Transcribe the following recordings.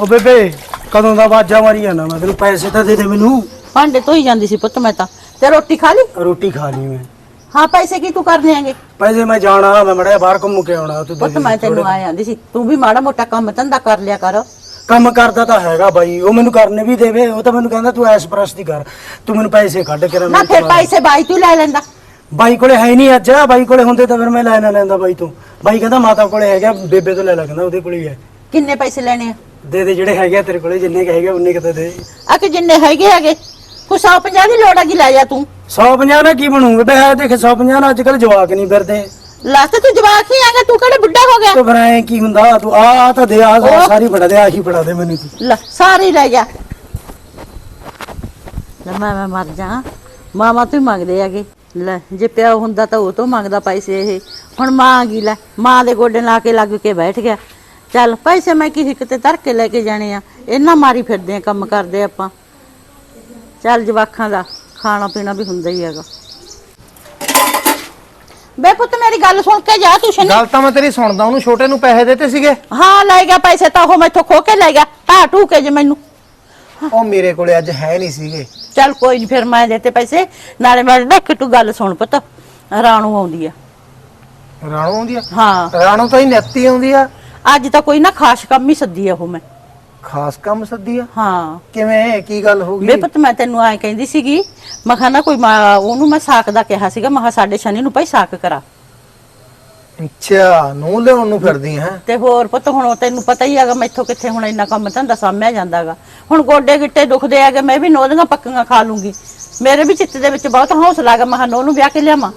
ਓ ਬੇਬੇ ਕਦੋਂ ਦਾ ਵਾਜਾ ਮਾਰੀ ਜਾਂਦਾ ਮੈਂ ਤੈਨੂੰ ਪੈਸੇ ਤਾਂ ਦੇ ਦੇ ਮੈਨੂੰ। ਭਾਂਡੇ ਧੋਈ ਜਾਂਦੀ ਸੀ ਪੁੱਤ ਮੈਂ ਤਾਂ। ਤੇ ਰੋਟੀ ਖਾ ਲਈ? ਰੋਟੀ ਖਾ ਲਈ ਮੈਂ। ਹਾਂ ਪੈਸੇ ਕੀ ਤੂੰ ਕਰਨੇ ਆਂਗੇ ਪੈਸੇ ਮੈਂ ਜਾਣਾ ਮੈਂ ਮੜਿਆ ਬਾਹਰ ਘੁੰਮ ਕੇ ਆਉਣਾ ਤੂੰ ਪੁੱਤ ਮੈਂ ਤੈਨੂੰ। ਆਏ ਆਂਦੀ ਸੀ ਤੂੰ ਵੀ ਮਾੜਾ ਮੋਟਾ ਕੰਮ ਧੰਦਾ ਕਰ ਲਿਆ ਕਰ। ਕੰਮ ਕਰਦਾ ਤਾਂ ਹੈਗਾ ਬਾਈ ਉਹ ਮੈਨੂੰ ਕਰਨੇ ਵੀ ਦੇਵੇ ਉਹ ਤਾਂ ਮੈਨੂੰ ਕਹਿੰਦਾ ਤੂੰ ਐਸ ਪ੍ਰਸਤੀ ਕਰ ਤੂੰ ਮੈਨੂੰ ਪੈਸੇ ਕੱਢ ਕੇ ਨਾ ਫਿਰ। ਪੈਸੇ ਬਾਈ ਤੂੰ ਲੈ ਲੈਂਦਾ। ਬਾਈ ਕੋਲੇ ਹੈ ਨਹੀਂ ਅੱਜ ਬਾਈ ਕੋਲੇ ਹੁੰਦੇ ਤਾਂ ਫਿਰ ਮੈਂ ਲੈ ਨਾ ਲੈਂਦਾ ਬਾਈ ਤੋਂ। ਬਾਈ ਕਹਿੰਦਾ ਮਾਤਾ ਕੋਲੇ ਹੈਗਾ ਬੇਬੇ ਤੋਂ ਲੈ ਲੈ ਕਹਿੰਦਾ ਉਹਦੇ ਕੋਲੇ ਹੀ ਹੈ। ਕਿੰਨੇ ਪੈਸੇ ਲੈਣੇ ਆ? ਦੇ ਦੇ ਜਿਹੜੇ ਹੈਗੇ ਆ ਤੇਰੇ ਕੋਲੇ ਜਿੰਨੇ ਕ ਹੈਗੇ ਉਨੇ ਕਿਤੇ ਦੇ ਆ ਕਿ ਜਿੰਨੇ ਹੈਗੇ ਹੈਗੇ? ਕੁਛ 150 ਦੀ ਲੋੜ ਹੈਗੀ ਲੈ ਜਾ ਤੂੰ? 150 ਨਾਲ ਕੀ ਬਣੂਗਾ? ਬੇ ਹੈ ਦੇਖ 150 ਨਾਲ ਅੱਜ ਕੱਲ ਜਵਾਕ ਨਹੀਂ ਫਿਰਦੇ। ਲਾਸਟ ਤੂੰ ਜਵਾਕ ਹੀ ਆਗਾ ਤੂੰ ਕਿਹੜਾ ਬੁੱਢਾ ਹੋ ਗਿਆ? ਤੋ ਫਿਰ ਐਂ ਕੀ ਹੁੰਦਾ? ਤੂੰ ਆ ਆ ਤਾਂ ਦੇ ਆ ਉਹ। ਸਾਰੀ ਫੜਾ ਦੇ ਆਹੀ ਫੜਾ ਦੇ ਮੈਨੂੰ ਤੂੰ। ਲੈ ਸਾਰੇ ਲੈ ਜਾ। ਲੈ ਮੈਂ ਮੈਂ ਮਰ ਜਾ। ਮਾਮਾ ਤੂੰ ਹੀ ਮੰਗਦੇ ਹੈਗੇ। ਲੈ ਜੇ ਪਿਓ ਹੁੰਦਾ ਤਾਂ ਉਹ ਤੋਂ ਮੰਗਦਾ ਪੈਸੇ ਇਹ। ਹੁਣ ਮਾਂ ਆ ਗਈ ਲੈ। ਮਾਂ ਦੇ ਗੋਡੇ ਲਾ ਕੇ ਲੱਗ ਕੇ ਬੈਠ ਗਿਆ। ਚੱਲ ਪੈਸੇ ਮੈਂ ਕੀ ਕਿਤੇ ਧਰ ਕੇ ਲੈ ਕੇ ਜਾਣੇ ਆ। ਇਹਨਾਂ ਮਾਰੀ ਫਿਰਦੇ ਆ ਕੰਮ ਕਰਦੇ ਆਪਾਂ। ਚੱਲ ਜਵਾਖਾਂ ਦਾ ਖਾਣਾ ਪੀਣਾ ਵੀ ਹੁੰਦਾ ਹੀ ਹੈਗਾ। ਬੇ ਪੁੱਤ ਮੇਰੀ ਗੱਲ ਸੁਣ ਕੇ ਜਾ ਤੂੰ ਸ਼ਨੀ। ਗੱਲ ਤਾਂ ਮੈਂ ਤੇਰੀ ਸੁਣਦਾ ਉਹਨੂੰ ਛੋਟੇ ਨੂੰ ਪੈਸੇ ਦਿੱਤੇ ਸੀਗੇ। ਹਾਂ ਲੈ ਗਿਆ ਪੈਸੇ ਤਾਂ ਉਹ ਮੈਥੋਂ ਖੋ ਕੇ ਲੈ ਗਿਆ। ਢਾ ਟੂ ਕੇ ਜੇ ਮੈਨੂੰ। ਉਹ ਮੇਰੇ ਕੋਲੇ ਅੱਜ ਹੈ ਨਹੀਂ ਸੀਗੇ। ਚੱਲ ਕੋਈ ਨਹੀਂ ਫਿਰ ਮੈਂ ਦੇਤੇ ਪੈਸੇ। ਨਾਲੇ ਮੈਂ ਦੇਖ ਤੂੰ ਗੱਲ ਸੁਣ ਪੁੱਤ। ਰਾਣੂ ਆਉਂਦੀ ਆ। ਰਾਣੋ ਆਉਂਦੀ ਆ? ਹਾਂ। ਰਾਣੋ ਤਾਂ ਹੀ ਨੈਤੀ ਆਉਂਦੀ ਆ। ਅੱਜ ਤਾਂ ਕੋਈ ਨਾ ਖਾਸ ਕੰਮ ਹੀ ਸੱਦੀ ਆ ਉਹ ਮੈਂ। ਖਾਸ ਕੰਮ ਸੱਦੀ ਆ? ਹਾਂ। ਕਿਵੇਂ ਕੀ ਗੱਲ ਹੋ ਗਈ? ਪੁੱਤ ਮੈਂ ਤੈਨੂੰ ਐਂ ਕਹਿੰਦੀ ਸੀਗੀ ਮੈਂ ਕਿਹਾ ਨਾ ਕੋਈ ਮਾ- ਉਹਨੂੰ ਮੈਂ ਸਾਕ ਦਾ ਕਿਹਾ ਸੀਗਾ ਮੈਂ ਕਿਹਾ ਸਾਡੇ ਸ਼ਨੀ ਨੂੰ ਭਾਈ ਸਾਕ ਕਰਾ। ਅੱਛਾ ਨੂੰ ਲਿਆਉਣ ਨੂੰ ਫਿਰਦੀ ਹੈ? ਤੇ ਹੋਰ ਪੁੱਤ ਹੁਣ ਉਹ ਤੈਨੂੰ ਪਤਾ ਹੀ ਹੈਗਾ ਮੈਥੋਂ ਕਿੱਥੇ ਹੁਣ ਇੰਨਾ ਕੰਮ ਧੰਦਾ ਸਾਂਭਿਆ ਜਾਂਦਾਗਾ। ਹੁਣ ਗੋਡੇ ਗਿੱਟੇ ਦੁਖਦੇ ਹੈਗੇ ਮੈਂ ਵੀ ਨੋਦੀਆਂ ਪੱਕੀਆਂ ਖਾ ਲੂੰਗੀ। ਮੇਰੇ ਵੀ ਚਿੱਤ ਦੇ ਵਿੱਚ ਬਹੁਤ ਹੌਸਲਾ ਹੈਗਾ ਮੈਂ ਕਿਹਾ ਨੋ ਨੂੰ ਵਿਆਹ ਕੇ ਲਿਆਵਾਂ।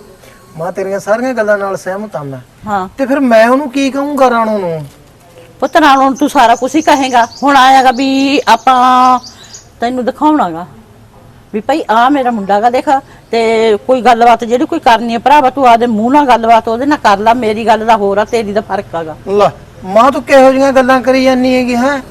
ਮਾਂ ਤੇਰੀਆਂ ਸਾਰੀਆਂ ਗੱਲਾਂ ਨਾਲ ਸਹਿਮਤ ਆ ਮੈਂ। ਹਾਂ। ਤੇ ਫਿਰ ਮੈਂ ਉਹਨੂੰ ਕੀ ਕਹੂੰਗਾ ਰਾਣੋ ਨੂੰ? ਪੁੱਤ ਨਾਲ ਹੁਣ ਤੂੰ ਸਾਰਾ ਕੁਝ ਹੀ ਕਹੇਗਾ। ਹੁਣ ਆਇਆਗਾ ਵੀ ਆਪਾਂ ਤੈਨੂੰ ਦਿਖਾਉਣਾਗਾ। ਵੀ ਭਾਈ ਆ ਮੇਰਾ ਮੁੰਡਾ ਗਾ ਦੇਖ ਤੇ ਕੋਈ ਗੱਲਬਾਤ ਜਿਹੜੀ ਕੋਈ ਕਰਨੀ ਹੈ ਭਰਾਵਾ ਤੂੰ ਆਦੇ ਮੂੰਹ ਨਾਲ ਗੱਲਬਾਤ ਉਹਦੇ ਨਾਲ ਕਰ ਲੈ ਮੇਰੀ ਗੱਲ ਦਾ ਹੋਰ ਆ ਤੇਰੀ ਦਾ ਫ਼ਰਕ ਹੈਗਾ ਲੈ ਮਾਂ ਤੂੰ ਕਿਹੋ ਜਿਹੀਆਂ ਗੱਲਾਂ ਕਰੀ ਜਾਂਦੀ ਹੈਗੀ ਹੈ?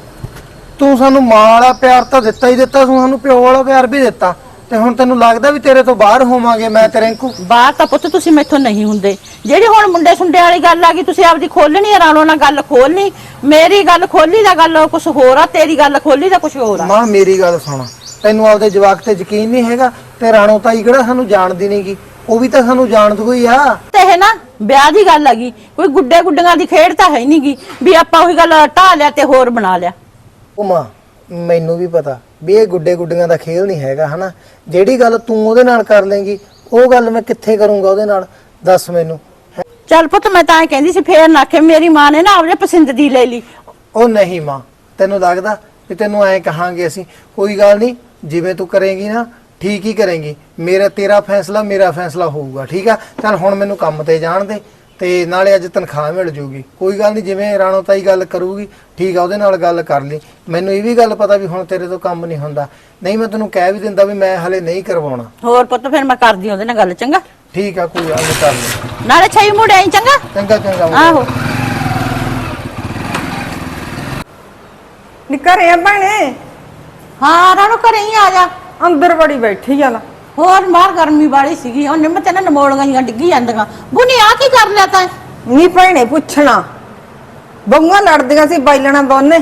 ਤੂੰ ਸਾਨੂੰ ਮਾਂ ਵਾਲਾ ਪਿਆਰ ਤਾਂ ਦਿੱਤਾ ਹੀ ਦਿੱਤਾ ਤੂੰ ਸਾਨੂੰ ਪਿਓ ਵਾਲਾ ਪਿਆਰ ਵੀ ਦਿੱਤਾ। ਤੇ ਹੁਣ ਤੈਨੂੰ ਲੱਗਦਾ ਵੀ ਤੇਰੇ ਤੋਂ ਬਾਹਰ ਹੋਵਾਂਗੇ ਮੈਂ ਤੇ ਰਿੰਕੂ ਬਾਹਰ ਤਾਂ ਪੁੱਤ ਤੁਸੀਂ ਮੈਥੋਂ ਨਹੀਂ ਹੁੰਦੇ। ਜਿਹੜੀ ਹੁਣ ਮੁੰਡੇ ਸੁੰਡੇ ਵਾਲੀ ਗੱਲ ਆ ਗਈ ਤੁਸੀਂ ਆਪਦੀ ਖੋਲਣੀ ਆ ਰਾਣੋ ਨਾਲ ਗੱਲ ਖੋਲਣੀ ਮੇਰੀ ਗੱਲ ਖੋਲੀ ਦਾ ਗੱਲ ਕੁਝ ਹੋਰ ਆ ਤੇਰੀ ਗੱਲ ਖੋਲੀ ਦਾ ਕੁਝ ਹੋਰ ਆ। ਮਾਂ ਮੇਰੀ ਗੱਲ ਸੁਣ। ਤੈਨੂੰ ਆਪਦੇ ਜਵਾਕ ਤੇ ਯਕੀਨ ਨਹੀਂ ਹੈਗਾ ਤੇ ਰਾਣੋ ਤਾਈ ਕਿਹੜਾ ਸਾਨੂੰ ਜਾਣਦੀ ਨਹੀਂਗੀ ਉਹ ਵੀ ਤਾਂ ਸਾਨੂੰ ਜਾਣਦੀ ਹੋਈ ਆ। ਤੇ ਇਹ ਨਾ ਵਿਆਹ ਦੀ ਗੱਲ ਹੈਗੀ ਕੋਈ ਗੁੱਡੇ ਗੁੱਡੀਆਂ ਦੀ ਖੇਡ ਤਾਂ ਹੈ ਨਹੀਂਗੀ ਵੀ ਆਪਾਂ ਉਹੀ ਗੱਲ ਢਾ ਲਿਆ ਤੇ ਹੋਰ ਬਣਾ ਲਿਆ। ਉਹ ਮਾਂ ਮੈਨੂੰ ਵੀ ਪਤਾ ਵੀ ਇਹ ਗੁੱਡੇ ਗੁੱਡੀਆਂ ਦਾ ਖੇਲ ਨਹੀਂ ਹੈਗਾ ਹਨਾ? ਜਿਹੜੀ ਗੱਲ ਤੂੰ ਉਹਦੇ ਨਾਲ ਕਰ ਲੇਂਗੀ ਉਹ ਗੱਲ ਮੈਂ ਕਿੱਥੇ ਕਰੂੰਗਾ ਉਹਦੇ ਨਾਲ? ਦੱਸ ਮੈਨੂੰ। ਚੱਲ ਪੁੱਤ ਮੈਂ ਤਾਂ ਇਹ ਕਹਿੰਦੀ ਸੀ ਫੇਰ ਨਾ ਕਿ ਮੇਰੀ ਮਾਂ ਨੇ ਨਾ ਆਪਣੇ ਪਸੰਦ ਦੀ ਲੈ ਲਈ। ਉਹ ਨਹੀਂ ਮਾਂ ਤੈਨੂੰ ਲੱਗਦਾ ਵੀ ਤੈਨੂੰ ਐਂ ਕਹਾਂਗੇ ਅਸੀਂ ਕੋਈ ਗੱਲ ਨਹੀਂ ਜਿਵੇਂ ਤੂੰ ਕਰੇਂਗੀ ਨਾ ਠੀਕ ਹੀ ਕਰੇਂਗੀ। ਮੇਰਾ ਤੇਰਾ ਫੈਸਲਾ ਮੇਰਾ ਫੈਸਲਾ ਹੋਊਗਾ ਠੀਕ ਆ? ਚੱਲ ਹੁਣ ਮੈਨੂੰ ਕੰਮ ਤੇ ਜਾਣ ਦੇ ਤੇ ਨਾਲੇ ਅੱਜ ਤਨਖਾਹ ਮਿਲ ਜੂਗੀ। ਕੋਈ ਗੱਲ ਨਹੀਂ ਜਿਵੇਂ ਰਾਣੋ ਤਾਈ ਗੱਲ ਕਰੂਗੀ ਠੀਕ ਆ ਉਹਦੇ ਨਾਲ ਗੱਲ ਕਰ ਲਈ। ਮੈਨੂੰ ਇਹ ਵੀ ਗੱਲ ਪਤਾ ਵੀ ਹੁਣ ਤੇਰੇ ਤੋਂ ਕੰਮ ਨਹੀਂ ਹੁੰਦਾ। ਨਹੀਂ ਮੈਂ ਤੈਨੂੰ ਕਹਿ ਵੀ ਦਿੰਦਾ ਵੀ ਮੈਂ ਹਲੇ ਨਹੀਂ ਕਰਵਾਉਣਾ। ਹੋਰ ਪੁੱਤ ਫਿਰ ਮੈਂ ਕਰਦੀ ਉਹਦੇ ਨਾਲ ਗੱਲ ਚੰਗਾ? ਠੀਕ ਆ ਕੋਈ ਨੀ ਕਰ ਲਈ ਨਾਲੇ ਛਈ ਮੁੰਡੇ ਆਈ ਚੰਗਾ? ਚੰਗਾ ਚੰਗਾ। ਆਹੋ। ਨੀ ਘਰੇ ਆ ਭੈਣੇ? ਹਾਂ ਰਾਣੋ ਘਰੇ ਹੀ ਆ ਜਾ। ਅੰਦਰ ਬੜੀ ਬੈਠੀ ਆ ਲਾ ਹੋਰ ਬਾਹਰ ਗਰਮੀ ਵਾਲੀ ਸੀਗੀ ਉਹ ਨਿੰਮ ਤੇ ਨਾ ਨਮੋਲੀਆਂ ਹੀ ਡਿੱਗੀ ਜਾਂਦੀਆਂ। ਬੁਨੀ ਆ ਕੀ ਕਰ ਲਿਆ ਤੈਂ? ਨੀ ਭੈਣੇ ਪੁੱਛਣਾ। ਬੰਗਾਂ ਲੜਦੀਆਂ ਸੀ ਬਾਈਲਣਾ ਦੋਨੇ।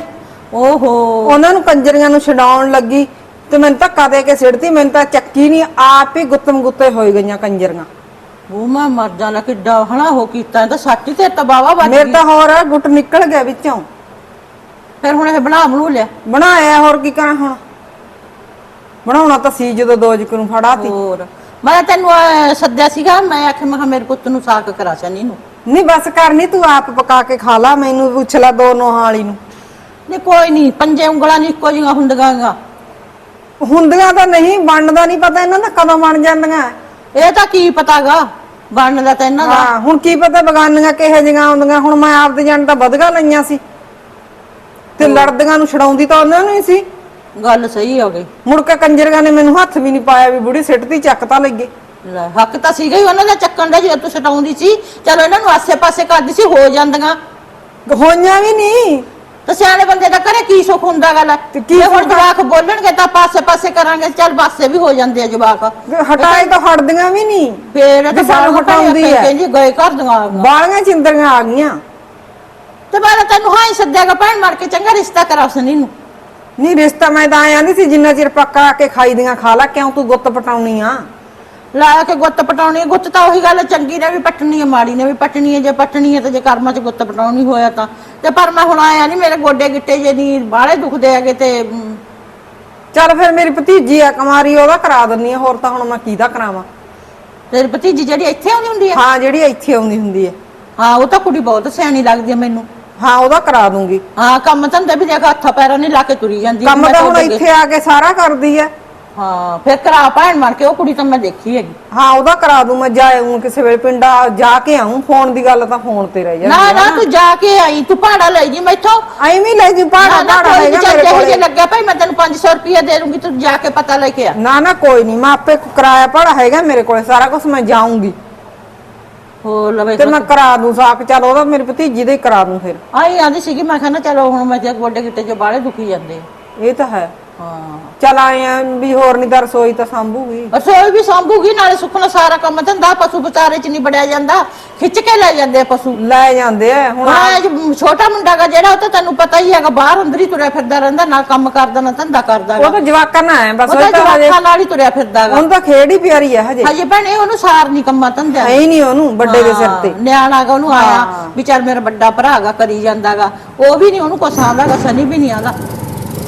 ਓਹੋ। ਉਹਨਾਂ ਨੂੰ ਕੰਜਰੀਆਂ ਨੂੰ ਛਡਾਉਣ ਲੱਗੀ ਤੇ ਮੈਨੂੰ ਧੱਕਾ ਦੇ ਕੇ ਸਿੜਤੀ ਮੈਨੂੰ ਤਾਂ ਚੱਕੀ ਨਹੀਂ ਆਪ ਹੀ ਗੁੱਤਮ ਗੁੱਤੇ ਹੋਈ ਗਈਆਂ ਕੰਜਰੀਆਂ। ਉਹ ਮੈਂ ਮਰ ਜਾਣਾ ਕਿੱਡਾ ਹਨਾ ਹੋ ਕੀਤਾ ਇਹ ਤਾਂ ਸੱਚ ਤੇ ਤਬਾਵਾ ਵੱਜ ਮੇਰੇ ਗਈ। ਤਾਂ ਹੋਰ ਗੁੱਟ ਨਿਕਲ ਗਿਆ ਵਿੱਚੋਂ। ਫਿਰ ਹੁਣ ਇਹ ਬਣਾ ਬਣੂ ਲਿਆ। ਬਣਾਇਆ ਹੋਰ ਕੀ ਕਰਾਂ ਹੁਣ? ਬਣਾਉਣਾ ਤਾਂ ਸੀ ਜਦੋਂ ਦੋਜਕ ਨੂੰ ਫੜਾਤੀ ਹੋਰ ਮੈਂ ਤੈਨੂੰ ਅਹ, ਸੱਦਿਆ ਸੀਗਾ ਮੈਂ ਆਖਿਆ ਮੈਂ ਕਿਹਾ ਮੇਰੇ ਪੁੱਤ ਨੂੰ ਸਾਕ ਕਰਾ ਚੰਨੀ ਨੂੰ ਨਹੀਂ ਬਸ ਕਰਨੀ ਤੂੰ ਆਪ ਪਕਾ ਕੇ ਖਾ ਲਾ ਮੈਨੂੰ ਪੁੱਛ ਲੈ ਦੋ ਨੋਹਾਂ ਵਾਲੀ ਨੂੰ। ਨਹੀਂ ਕੋਈ ਨਹੀਂ ਪੰਜੇ ਉਂਗਲਾਂ ਨਹੀਂ ਇੱਕੋ ਜਿਹੀਆਂ ਹੁੰਦੀਆਂ ਹੁੰਦੀਆਂ ਤਾਂ ਨਹੀਂ ਬਣਦਾ ਨਹੀਂ ਪਤਾ ਇਹਨਾਂ ਦਾ ਕਦੋਂ ਬਣ ਜਾਂਦੀਆਂ। ਇਹ ਤਾਂ ਕੀ ਪਤਾਗਾ? ਬਣਨ ਦਾ ਤਾਂ ਇਹਨਾਂ ਦਾ। ਹਾਂ ਹੁਣ ਕੀ ਪਤਾ ਬਗਾਨੀਆਂ ਕਿਹੋ ਜਿਹੀਆਂ ਆਉਂਦੀਆਂ। ਹੁਣ ਮੈਂ ਆਪਦੇ ਜਾਣ ਤਾਂ ਵਧਗਾ ਲਈਆਂ ਸੀ। ਤੇ ਲੜਦੀਆਂ ਨੂੰ ਛਡਾਉਂਦੀ ਤਾਂ ਉਹਨਾਂ ਨੂੰ ਹੀ ਸੀ। ਗੱਲ ਸਹੀ ਹੋ ਗਈ। ਮੁੜ ਕੇ ਕੰਜਰਗਾ ਨੇ ਮੈਨੂੰ ਹੱਥ ਵੀ ਨਹੀਂ ਪਾਇਆ ਵੀ ਬੁੜੀ ਸਿੱਟਦੀ ਚੱਕ ਤਾਂ ਲੱਗੇ ਲੈ, ਹੱਕ ਤਾਂ ਸੀਗਾ ਹੀ ਉਹਨਾਂ ਦਾ ਚੱਕਣ ਦਾ ਜੇ ਤੂੰ ਸਟਾਉਂਦੀ ਸੀ। ਚਲੋ ਇਹਨਾਂ ਨੂੰ ਆਸੇ-ਪਾਸੇ ਕਰਦੀ ਸੀ ਹੋ ਜਾਂਦੀਆਂ। ਹੋਈਆਂ ਵੀ ਨਹੀਂ। ਤੇ ਸਿਆਣੇ ਬੰਦੇ ਦਾ ਘਰੇ ਕੀ ਸੁੱਖ ਹੁੰਦਾ ਗੱਲ ਤੇ ਕੀ ਜੇ ਹੁਣ ਸੁੱਖ? ਜਵਾਕ ਬੋਲਣਗੇ ਤਾਂ ਪਾਸੇ-ਪਾਸੇ ਕਰਾਂਗੇ ਚੱਲ ਪਾਸੇ ਵੀ ਹੋ ਜਾਂਦੇ ਆ ਜਵਾਕ। ਹਟਾਏ ਤਾਂ ਹਟਦੀਆਂ ਵੀ ਨਹੀਂ। ਫੇਰ ਤਾਂ ਸਾਨੂੰ ਹਟਾਉਂਦੀ ਹੈ। ਕਹਿੰਦੀ ਗਏ ਘਰ ਦੀਆਂ। ਬਾਲੀਆਂ ਚਿੰਦਰੀਆਂ ਆ ਗਈਆਂ। ਤੇ ਤਾਂ ਤੈਨੂੰ ਹਾਂ ਹੀ ਸੱਦਿਆਗਾ ਭੈਣ ਮਾਰ ਕੇ ਚੰਗਾ ਰਿਸ਼ਤਾ ਕਰਾ ਸਨੀ ਨੂੰ। ਨਹੀਂ ਰਿਸ਼ਤਾ ਮੈਂ ਤਾਂ ਆਇਆ ਨਹੀਂ ਸੀ ਜਿੰਨਾ ਚਿਰ ਪੱਕਾ ਕੇ ਖਾਈ ਦੀਆਂ ਖਾ ਲਾ ਕਿਉਂ ਤੂੰ ਗੁੱਤ ਪਟਾਉਣੀ ਆ? ਲਾ ਕੇ ਗੁੱਤ ਪਟਾਉਣੀ ਹੈ। ਗੁੱਤ ਤਾਂ ਉਹੀ ਗੱਲ ਹੈ, ਚੰਗੀ ਨੇ ਵੀ ਪਟਣੀ ਹੈ ਮਾੜੀ ਨੇ ਵੀ ਪਟਣੀ ਹੈ। ਜੇ ਪਟਣੀ ਹੈ ਤੇ ਜੇ ਕਰਮਾਂ 'ਚ ਗੁੱਤ ਪਟਾਉਣੀ ਹੋਇਆ ਤਾਂ। ਤੇ ਪਰ ਮੈਂ ਹੁਣ ਆਇਆ ਨਹੀਂ ਮੇਰੇ ਗੋਡੇ ਗਿੱਟੇ ਜੇ ਨਹੀਂ ਬਾਹਲੇ ਦੁਖਦੇ ਹੈਗੇ ਤੇ ਮ, ਚੱਲ ਫਿਰ ਮੇਰੀ ਭਤੀਜੀ ਆ ਕੁਮਾਰੀ ਉਹਦਾ ਕਰਾ ਦਿੰਨੀ ਆ। ਹੋਰ ਤਾਂ ਹੁਣ ਮੈਂ ਕਿਹਦਾ ਕਰਾਵਾਂ? ਤੇਰੀ ਭਤੀਜੀ ਜਿਹੜੀ ਇੱਥੇ ਆਉਂਦੀ ਹੁੰਦੀ ਹੈ? ਹਾਂ ਜਿਹੜੀ ਇੱਥੇ ਆਉਂਦੀ ਹੁੰਦੀ ਹੈ। ਹਾਂ ਉਹ ਤਾਂ ਕੁੜੀ ਬਹੁਤ ਸਿਆਣੀ ਲੱਗਦੀ ਹੈ ਮੈਨੂੰ। ਹਾਂ ਉਹਦਾ ਕਰਾ ਦੂੰਗੀ। ਹਾਂ ਕੰਮ ਧੰਦੇ ਵੀ ਦੇਖ ਹੱਥਾਂ ਪੈਰਾਂ ਨਹੀਂ ਲਾ ਕੇ ਤੁਰੀ ਜਾਂਦੀ। ਹੈ। ਕੰਮ ਮੈਂ ਤਾਂ ਹੁਣ ਅੱਗੇ- ਇੱਥੇ ਆ ਕੇ ਸਾਰਾ ਕਰਦੀ ਹੈ। ਹਾਂ ਫਿਰ ਕਰਾ ਭੈਣ ਮਾਰ ਕੇ ਉਹ ਕੁੜੀ ਤਾਂ ਮੈਂ ਦੇਖੀ ਹੈਗੀ। ਹਾਂ ਉਹਦਾ ਕਰਾ ਦੂੰ ਮੈਂ ਜਾ ਆਊਂ ਕਿਸੇ ਵੇਲੇ ਪਿੰਡਾ ਜਾ ਕੇ ਆਊਂ ਫੋਨ ਦੀ ਗੱਲ ਤਾਂ ਫੋਨ ਤੇ ਰਹਿ ਨਾ ਜਾਂਦੀ ਨਾ ਤੂੰ ਜਾ ਕੇ ਆਈ ਤੂੰ ਭਾੜਾ ਲੈ ਜੀ ਮੈਥੋਂ। ਐਵੇਂ ਹੀ ਲੈ ਜੀ ਨਾ ਪਾੜਾ ਨਾ ਪਾੜਾ ਕੋਈ ਹੈਗਾ ਚੱਲ ਕੋਲੇ। ਜੇ ਲੱਗਿਆ ਭਾਈ ਮੈਂ ਤੈਨੂੰ 500 ਰੁਪਏ ਦੇ ਦੂੰਗੀ ਤੂੰ ਜਾ ਕੇ ਪਤਾ ਲੈ ਕੇ ਆ। ਨਾ ਨਾ ਕੋਈ ਨਹੀਂ ਮੈਂ ਆਪੇ ਕਿਰਾਇਆ ਪਾੜਾ ਹੈਗਾ ਮੇਰੇ ਕੋਲੇ ਸਾਰਾ ਕੁਝ ਮੈਂ ਜਾਊਂਗੀ। ਹੋ ਲਵੇ ਤੇ ਮੈਂ ਕਰਾ ਦੂੰ ਸਾਕ ਚੱਲ ਉਹਦਾ ਮੇਰੀ ਭਤੀਜੀ ਦੇ ਹੀ ਕਰਾ ਦੂੰ ਫਿਰ। ਆਈ ਆਂਦੀ ਸੀਗੀ ਮੈਂ ਕਹਿੰਦਾ ਚਲੋ ਹੁਣ ਮੈਂ ਤੇ ਗੋਡੇ ਗਿੱਟੇ ਚ ਬਾਹਲੇ ਦੁਖੀ ਜਾਂਦੇ ਆ। ਇਹ ਤਾਂ ਹੈ। ਹਾਂ। ਚੱਲ ਆਏ ਆਂ ਵੀ ਹੋਰ ਨਹੀਂ ਤਾਂ ਰਸੋਈ ਤਾਂ ਸੰਭੂਗੀ। ਰਸੋਈ ਵੀ ਸੰਭੂਗੀ ਨਾਲੇ ਸੁਖਣਾ ਸਾਰਾ ਕੰਮ ਧੰਦਾ ਪਸ਼ੂ ਵਿਚਾਰੇ ਚ ਨਹੀਂ ਬੜਿਆ ਜਾਂਦਾ। ਖਿੱਚ ਕੇ ਲੈ ਜਾਂਦੇ ਆ ਪਸ਼ੂ। ਲੈ ਜਾਂਦੇ ਆ ਹੁਣ ਹਾਂ ਇਹ ਛੋਟਾ ਮੁੰਡਾ ਗਾ ਜਿਹੜਾ ਉਹ ਤਾਂ ਤੈਨੂੰ ਪਤਾ ਹੀ ਹੈਗਾ ਬਾਹਰ ਅੰਦਰ ਹੀ ਤੁਰਿਆ ਫਿਰਦਾ ਰਹਿੰਦਾ ਨਾ ਕੰਮ ਕਰਦਾ ਨਾ ਧੰਦਾ ਕਰਦਾ ਉਹ ਤਾਂ ਜਵਾਕਾਂ ਨਾਲ ਹੈ ਬਸ ਉਹ ਤਾਂ ਜਵਾਕਾਂ ਨਾਲ ਹੀ ਤੁਰਿਆ ਫਿਰਦਾ ਗਾ। ਹੁਣ ਤਾਂ ਖੇਡ ਹੀ ਪਿਆਰੀ ਹੈ ਹਜੇ। ਹਜੇ ਭੈਣੇ ਉਹਨੂੰ ਸਾਰ ਨਹੀਂ ਕੰਮਾਂ ਧੰਦਿਆਂ ਹੈ ਹੀ ਨਹੀਂ ਉਹਨੂੰ ਵੱਡੇ ਦੇ ਸਿਰ ਤੇ। ਨਿਆਣਾ ਗਾ ਉਹਨੂੰ ਆਇਆ ਵੀ ਚੱਲ ਮੇਰਾ ਵੱਡਾ ਭਰਾ ਗਾ ਕਰੀ ਜਾਂਦਾਗਾ ਉਹ ਵੀ ਨਹੀਂ ਉਹਨੂੰ ਕੁਛ ਆਉਂਦਾਗਾ ਸਨੀ ਵੀ ਨਹੀਂ ਆਉਂਦਾ।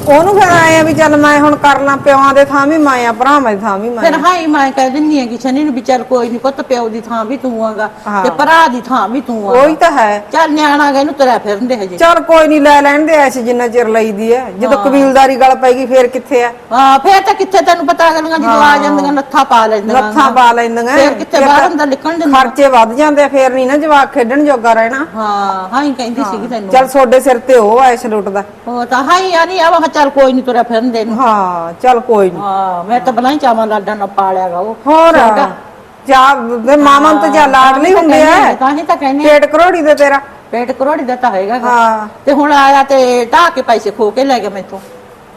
ਉਹਨੂੰ ਫਿਰ ਆਏ ਆ ਵੀ ਚੱਲ ਮੈਂ ਹੁਣ ਕਰ ਲਾਂ ਪਿਓਾਂ ਦੇ ਥਾਂ ਵੀ ਮੈਂ ਆ ਭਰਾਵਾਂ ਦੀ ਥਾਂ ਵੀ ਮੈਂ ਫਿਰ ਹਾਈ ਮੈਂ ਕਹਿ ਦਿੰਨੀ ਆ ਕਿ ਸਨੀ ਨੂੰ ਵੀ ਚੱਲ ਕੋਈ ਨਹੀਂ ਪੁੱਤ ਪਿਓ ਦੀ ਥਾਂ ਵੀ ਤੂੰ ਆਗਾ ਹਾਂ। ਤੇ ਭਰਾ ਦੀ ਥਾਂ ਵੀ ਤੂੰ ਆਗਾ। ਉਹੀ ਤਾਂ ਹੈ। ਚੱਲ ਨਿਆਣਾ ਗਾ ਇਹਨੂੰ ਤੁਰਿਆ ਫਿਰਦੇ ਹਜੇ। ਚੱਲ ਕੋਈ ਨਹੀਂ ਲੈ ਲੈਣ ਦੇ ਐਸ ਜਿੰਨਾ ਚਿਰ ਲਈਦੀ ਹੈ ਜਦੋਂ ਕਬੀਲਦਾਰੀ ਗੱਲ ਪੈਗੀ ਫੇਰ ਕਿੱਥੇ ਆ ਹਾਂ ਫੇਰ ਤਾਂ ਕਿੱਥੇ ਤੈਨੂੰ ਪਤਾ ਅਗਲੀਆਂ ਜਦੋਂ ਆ ਜਾਂਦੀਆਂ ਲੱਥਾ ਪਾ ਲੈਂਦੀਆਂ ਲੱਥਾਂ ਪਾ ਲੈਂਦੀਆਂ। ਫੇਰ ਕਿੱਥੇ ਬਾਹਰ ਅੰਦਰ ਨਿਕਲਣ ਦਿੰਦੀਆਂ। ਖਰਚੇ ਵੱਧ ਜਾਂਦੇ ਆ ਫੇਰ ਨਹੀਂ ਨਾ ਜਵਾਕ ਖੇਡਣ ਜੋਗਾ ਰਹਿਣਾ। ਹਾਂ ਹਾਈ ਕਹਿੰਦੀ ਸੀਗੀ ਤੈਨੂੰ। ਚੱਲ ਤੁਹਾਡੇ ਸਿਰ ਤੇ ਉਹ ਐਸ ਲੁੱਟਦਾ। ਉਹ ਤਾਂ ਹਾਈ ਆ ਨਹੀਂ ਆ ਚੱਲ ਕੋਈ ਨਹੀਂ ਤੁਰਿਆ ਫਿਰਦੇ ਨੂੰ। ਹਾਂ ਚੱਲ ਕੋਈ ਨਹੀਂ ਹਾਂ ਮੈਂ ਤਾਂ ਬਲਾਂ ਚਾਵਾਂ ਲਾਡਾ ਨਾ ਪਾਲਿਆਗਾ ਉਹ। ਹੋਰ ਜਾ ਤੇ ਮਾਮਾ ਨੂੰ ਤਾਂ ਜਾ ਲਾਡਲੀ ਹੁੰਦੇ ਆ ਤਾਂ ਹੀ ਤਾਂ ਕਹਿੰਦੇ ਪੇਟ ਕਰੋੜੀ ਦੇ ਤੇਰਾ। ਪੇਟ ਕਰੋੜੀ ਦਾ ਤਾਂ ਹੈਗਾ ਗਾ। ਹਾਂ। ਤੇ ਹੁਣ ਆਇਆ ਤੇ ਢਾ ਕੇ ਪੈਸੇ ਖੋ ਕੇ ਲੈ ਗਿਆ ਮੈਥੋਂ।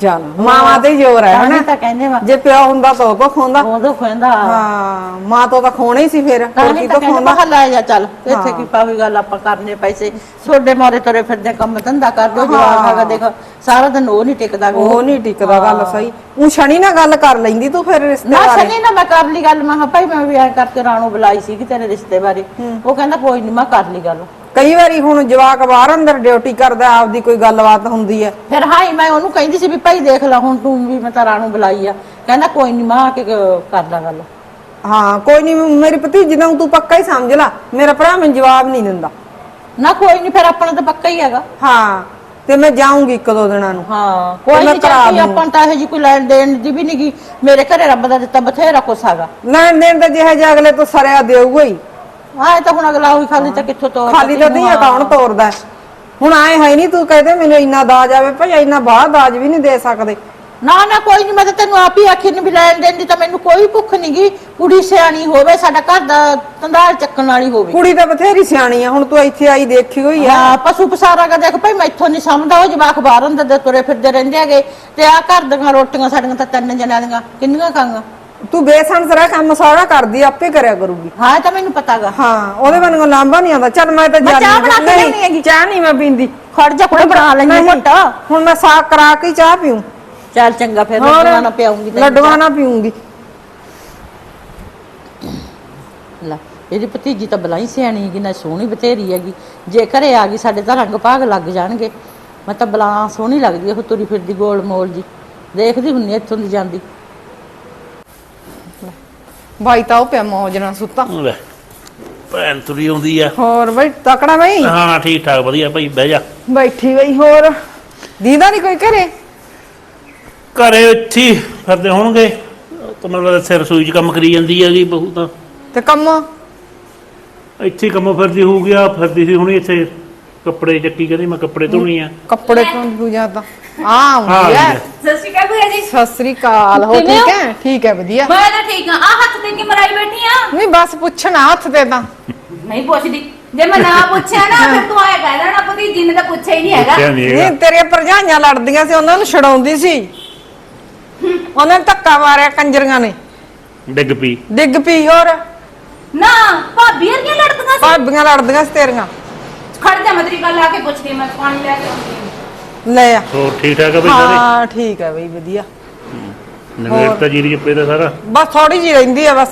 ਚੱਲ ਮਾਵਾ ਤੇ ਹੀ ਜ਼ੋਰ ਹੈ ਹਨਾ? ਤਾਂ ਕਹਿੰਦੇ ਵਾ। ਜੇ ਪਿਓ ਹੁੰਦਾ ਤਾਂ ਉਹ ਤੋਂ ਖੋਂਦਾ ਉਦੋਂ ਖੁੰਦਾ। ਹਾਂ ਮਾਂ ਤੋਂ ਤਾਂ ਖੋਣਾ ਹੀ ਸੀ ਫਿਰ। ਹੋਰ ਕੀ ਤਾਂ ਖੋਂਦਾ ਬਾਹਰ ਲੈ ਜਾ ਚੱਲ ਇੱਥੇ ਕੀ ਪਾਵੀ ਗੱਲ ਆਪਾਂ ਕਰਨੇ ਪੈਸੇ। ਛੋਡੇ ਮਾਰੇ ਤੁਰੇ ਫਿਰਦੇ ਕੰਮ ਧੰਦਾ ਕਰ ਦੋ ਜਵਾਬ ਹੈਗਾ ਦੇਖ ਸਾਰਾ ਦਿਨ ਉਹ ਨਹੀਂ ਟਿਕਦਾ ਗਾ। ਉਹ ਨਹੀਂ ਟਿਕਦਾ ਗੱਲ ਸਹੀ। ਉਹ ਸ਼ਨੀ ਨਾਲ ਗੱਲ ਕਰ ਲੈਂਦੀ ਤੂੰ ਫਿਰ ਰਿਸ਼ਤੇ ਨਾ ਬਾਰੇ। ਸਨੀ ਨਾ ਮੈਂ ਕਰ ਲਈ ਗੱਲ ਮੈਂ ਕਿਹਾ ਭਾਈ ਮੈਂ ਵੀ ਐ ਕਰਕੇ ਰਾਣੋ ਬੁਲਾਈ ਸੀ ਕਿ ਤੇਰੇ ਰਿਸ਼ਤੇ ਬਾਰੇ। ਉਹ ਕਹਿੰਦਾ ਕੋਈ ਨਹੀਂ ਮੈਂ ਕਰ ਲਈ ਗੱਲ। ਕਈ ਵਾਰੀ ਹੁਣ ਜਵਾਕ ਬਾਹਰ ਅੰਦਰ ਡਿਊਟੀ ਕਰਦਾ ਆਪਦੀ ਕੋਈ ਗੱਲਬਾਤ ਹੁੰਦੀ ਹੈ। ਫਿਰ ਹਾਈ ਮੈਂ ਉਹਨੂੰ ਕਹਿੰਦੀ ਸੀ ਵੀ ਭਾਈ ਦੇਖ ਲੈ ਹੁਣ ਤੂੰ ਵੀ ਮੈਂ ਤਾਂ ਰਾਣੋ ਬੁਲਾਈ ਆ। ਕਹਿੰਦਾ ਕੋਈ ਨਹੀਂ ਮੈਂ ਆ ਕੇ ਕਰ ਲਾ ਗੱਲ। ਹਾਂ ਕੋਈ ਨਹੀਂ ਮੇਰੀ ਭਤੀਜੀ ਨੂੰ ਤੂੰ ਪੱਕਾ ਹੀ ਸਮਝ ਲੈ ਮੇਰਾ ਭਰਾ ਮੈਨੂੰ ਜਵਾਬ ਨਹੀਂ ਦਿੰਦਾ। ਨਾ ਕੋਈ ਨਹੀਂ ਫਿਰ ਆਪਣਾ ਤਾਂ ਪੱਕਾ ਹੀ ਹੈਗਾ। ਹਾਂ ਤੇ ਮੈਂ ਜਾਊਂਗੀ ਇੱਕ ਦੋ ਦਿਨਾਂ ਨੂੰ। ਹਾਂ ਕੋਈ ਨਹੀਂ ਚਾਹੀਦੀ ਦੂੰ। ਆਪਾਂ ਤਾਂ ਇਹ ਜੀ ਕੋਈ ਲੈਣ ਦੇਣ ਦੀ ਵੀ ਨਹੀਂਗੀ ਮੇਰੇ ਘਰੇ ਰੱਬ ਦਾ ਦਿੱਤਾ ਬਥੇਰਾ ਕੁਛ ਹੈਗਾ। ਲੈਣ ਦੇਣ ਤਾਂ ਜਿਹੇ ਜਿਹੇ ਅਗਲੇ ਤੋਂ ਸਰਿਆ ਦੇਊਗਾ ਹੀ। ਆਏ ਤਾਂ ਹੁਣ ਅਗਲਾ ਉਹੀ ਖਾਲੀ ਤਾਂ ਕਿੱਥੋਂ ਤੋਂ ਖਾਲੀ ਤਾਂ ਨਹੀਂ ਅਕਾਊਂਟ ਤੋਰਦਾ? ਹੈ। ਹੁਣ ਆਏ ਹੈ ਨਹੀਂ ਤੂੰ ਕਹਦੇ ਮੈਨੂੰ ਇੰਨਾ ਦਾਜ ਆਵੇ ਭਾਈ ਇੰਨਾ ਬਾਹਰ ਦਾਜ ਵੀ ਨਹੀਂ ਦੇ ਸਕਦੇ। ਨਾ ਨਾ ਕੋਈ ਨਹੀਂ ਮੈਂ ਤਾਂ ਤੈਨੂੰ ਆਪ ਹੀ ਆਖੀ ਨੂੰ ਵੀ ਲੈਣ ਦੇਣ ਦੀ ਤਾਂ ਮੈਨੂੰ ਕੋਈ ਭੁੱਖ ਨਹੀਂਗੀ ਕੁੜੀ ਸਿਆਣੀ ਹੋਵੇ ਸਾਡਾ ਘਰ ਦਾ ਤੰਦਾਲ ਚੱਕਣ ਵਾਲੀ ਹੋਵੇ। ਕੁੜੀ ਤਾਂ ਬਥੇਰੀ ਸਿਆਣੀ ਆ ਹੁਣ ਤੂੰ ਇੱਥੇ ਆਈ ਦੇਖੀ ਹੋਈ ਆ। ਹਾਂ ਪਸ਼ੂ ਪਸਾਰਾ ਕਾ ਦੇਖ ਭਾਈ ਮੈਥੋਂ ਨਹੀਂ ਸਮਝਦਾ ਉਹ ਜਵਾਕ ਬਾਹਰ ਅੰਦਰ ਦੇ ਤੁਰੇ ਫਿਰਦੇ ਰਹਿੰਦੇ ਹੈਗੇ। ਤੇ ਆ ਘਰ ਦੀਆਂ ਰੋਟੀਆਂ ਸਾਡੀਆਂ ਤਾਂ ਤਿੰਨ ਜਣਿਆਂ ਦੀਆਂ ਕਿੰਨੀਆਂ ਖਾਂਗਾ? ਤੂੰ ਬੇਸੰਸਰਾ ਕੰਮ ਸਾਰਾ ਕਰਦੀ ਆਪੇ ਕਰਿਆ ਕਰੂਗੀ। ਹਾਂ ਤਾਂ ਮੈਨੂੰ ਪਤਾਗਾ। ਹਾਂ ਉਹਦੇ ਮੈਨੂੰ ਲਾਂਭਾ ਨਹੀਂ ਆਉਂਦਾ। ਚੱਲ ਮੈਂ ਤਾਂ ਮੈਂ ਜਾਣੀ ਚਾਹ ਬਣਾ ਕੇ ਨਹੀਂ, ਲਿਆਉਣੀ ਹੈਗੀ। ਚਾਹ ਨਹੀਂ ਮੈਂ ਪੀਂਦੀ। ਖੜ ਜਾ ਕੁੜੇ ਬਣਾ ਲੈਣੀ ਨਹੀਂ, ਘੁੱਟ। ਹੁਣ ਮੈਂ ਸਾਗ ਕਰਾ ਕੇ ਹੀ ਚਾਹ ਪੀਉਂ ਚੱਲ ਚੰਗਾ ਫਿਰ ਲੱਡੂਆਂ ਨਾ ਪਿਆਉਂਗੀ ਤੈਨੂੰ ਲੱਡੂਆਂ ਨਾ ਪੀਉਂਗੀ ਲੈ ਇਹਦੀ ਭਤੀਜੀ ਤਾਂ ਬਲਾਈ ਸਿਆਣੀ ਹੈਗੀ ਨਾ ਸੋਹਣੀ ਬਥੇਰੀ ਹੈਗੀ। ਜੇ ਘਰੇ ਆ ਗਈ ਸਾਡੇ ਤਾਂ ਰੰਗ ਭਾਗ ਲੱਗ ਜਾਣਗੇ। ਮੈਂ ਤਾਂ ਬਲਾ ਸੋਹਣੀ ਲੱਗਦੀ ਉਹ ਤੁਰੀ ਫਿਰਦੀ ਗੋਲ ਮੋਲ ਜੀ। ਦੇਖਦੀ ਹੁੰਨੀ ਆ ਇੱਥੋਂ ਦੀ ਜਾਂਦੀ। ਬਾਈ ਤਾਂ ਉਹ ਪਿਆ ਮੌਜ ਨਾਲ ਸੁੱਤਾ। ਲੈ ਭੈਣ ਤੁਰੀ ਆਉਂਦੀ ਆ। ਹੋਰ ਬਈ ਤਕੜਾ ਬਈ। ਹਾਂ ਠੀਕ ਠਾਕ ਵਧੀਆ ਭਾਈ ਬਹਿ ਜਾ। ਬੈਠੀ ਬਈ ਹੋਰ। ਦੀਦਾ ਨਹੀਂ ਕੋਈ ਘਰੇ? ਘਰੇ ਇੱਥੇ ਹੀ ਫਿਰਦੇ ਹੋਣਗੇ। ਤਾਂ ਮਤਲਬ ਇੱਥੇ ਰਸੋਈ 'ਚ ਕੰਮ ਕਰੀ ਜਾਂਦੀ ਹੈਗੀ ਬਹੂ ਤਾਂ ਤੇ ਕੰਮ? ਇੱਥੇ ਹੀ ਕੰਮ ਫਿਰਦੀ ਹੋ ਗਿਆ ਫਿਰਦੀ ਸੀ ਹੁਣੀ ਇੱਥੇ। ਕੱਪੜੇ ਚੱਕੀ ਕਹਿੰਦੀ ਮੈਂ ਕੱਪੜੇ ਧੋਣੀ ਆ। ਕੱਪੜੇ ਤੋਂ ਪੂਜਾ ਤਾਂ। ਆ ਹਾਂ ਆਉਂਦੀ ਹੈ ਸਤਿ ਸ਼੍ਰੀ ਅਕਾਲ ਭੂਆ ਜੀ। ਸਤਿ ਸ੍ਰੀ ਅਕਾਲ ਹੋ ਕਿਵੇਂ ਠੀਕ ਹੋ? ਹੈ? ਠੀਕ ਹੈ ਵਧੀਆ। ਮੈਂ ਤਾਂ ਠੀਕ ਆ ਆ ਹੱਥ ਤੇ ਕੀ ਮਰਾਈ ਬੈਠੀ ਆ। ਨਹੀਂ ਬਸ ਪੁੱਛਣਾ ਹੱਥ ਤੇ ਤਾਂ। ਨਹੀਂ ਪੁੱਛਦੀ। ਜੇ ਮੈਂ ਨਾ ਪੁੱਛਿਆ ਨਾ ਫਿਰ ਤੂੰ ਆਇਆ ਕਹਿ ਦੇਣਾ ਪਤੀ ਜਿੰਨ ਤਾਂ ਪੁੱਛਿਆ ਹੀ ਨਹੀਂ ਹੈਗਾ। ਨਹੀਂ ਨਹੀਂ ਹੈਗਾ। ਤੇਰੀਆਂ ਭਰਜਾਈਆਂ ਲੜਦੀਆਂ ਸੀ ਉਹਨਾਂ ਨੂੰ ਛਡਾਉਂਦੀ ਸੀ। ਉਹਨਾਂ ਨੇ ਧੱਕਾ ਮਾਰਿਆ ਕੰਜਰੀਆਂ ਨੇ। ਡਿੱਗ ਪਈ। ਡਿੱਗ ਪਈ ਹੋਰ। ਨਾ ਭਾਬੀ ਵਰਗੀਆਂ ਲੜਦੀਆਂ ਸੀ। ਭਾਬੀਆਂ ਲੜਦੀਆਂ ਸੀ ਤੇਰੀਆਂ। ਖੜ ਜਾ ਮੈਂ ਤੇਰੀ ਗੱਲ ਆ ਕੇ ਪੁੱਛਦੀ ਹਾਂ, ਮੈਂ ਪਾਣੀ ਲੈ ਕੇ ਆਉਂਦੀ ਹਾਂ। ਲੈ ਆ। ਹੋਰ ਠੀਕ ਠਾਕ ਆ ਬਈ ਸਾਰੇ? ਹਾਂ ਠੀਕ ਹੈ ਬਈ ਵਧੀਆ। ਨਵੇੜ ਤਾਂ ਜੀਰੀ ਜੱਪੇ ਦਾ ਸਾਰਾ? ਬਸ ਥੋੜੀ ਜੀ ਰਹਿੰਦੀ ਆ ਬਸ।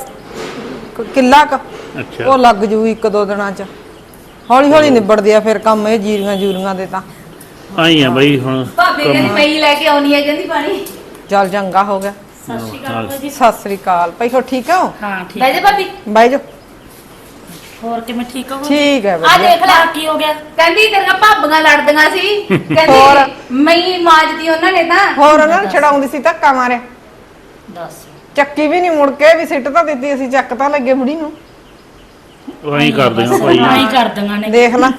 ਕ- ਕਿੱਲਾ ਕ। ਅੱਛਾ। ਉਹ ਲੱਗ ਜੂ ਇੱਕ ਦੋ ਦਿਨਾਂ ਚ। ਹੌਲੀ ਹੌਲੀ ਨਿਬੜਦੇ ਆ ਫਿਰ ਕੰਮ ਇਹ ਜੀਰੀਆਂ ਜੂਰੀਆਂ ਦੇ ਤਾਂ। ਆਈ ਆ ਬਈ ਹੁਣ ਭਾਬੀ ਕਹਿੰਦੀ ਮੈਂ ਹੀ ਲੈ ਕੇ ਆਉਣੀ ਹੈ ਕਹਿੰਦੀ ਪਾਣੀ। ਚੱਲ ਚੰਗਾ ਹੋ ਗਿਆ। ਸਤਿ ਸ਼੍ਰੀ ਅਕਾਲ ਭਾਜੀ ਸਤਿ ਸ੍ਰੀ ਅਕਾਲ। ਭਾਈ ਹੋ ਠੀਕ ਹੋ? ਹਾਂ ਠੀਕ। ਬਹਿ ਜਾ ਭਾਬੀ। ਬਾਈ ਜੋ। ਹੋਰ ਕਿਵੇਂ ਠੀਕ ਹੋ? ਠੀਕ ਹੈ ਆ ਵਧੀਆ। ਦੇਖ ਲੈ ਕੀ ਹੋ ਗਿਆ। ਕਹਿੰਦੀ ਤੇਰੀਆਂ ਭਾਬੀਆਂ ਲੜਦੀਆਂ ਸੀ। ਹੋਰ? ਕਹਿੰਦੀ ਮੈਂ ਹੀ ਮਾਜਦੀ ਉਹਨਾਂ ਨੇ ਤਾਂ। ਹੋਰ ਉਹਨਾਂ ਨੂੰ ਛਡਾਉਂਦੀ ਸੀ ਧੱਕਾ ਮਾਰਿਆ ਦੱਸ। ਚੱਕੀ ਵੀ ਨਹੀਂ ਮੁੜ ਕੇ ਵੀ ਸਿੱਟ ਤਾਂ ਦਿੱਤੀ ਅਸੀਂ ਚੱਕ ਤਾਂ ਲੱਗੇ ਬੁੜੀ ਨੂੰ। ਉਹ ਕਰਦੇ ਆ ਭਾਈ। ਆਈ ਕਰ ਦਿੰਗਾ ਨੇ। ਦੇਖ ਲੈ।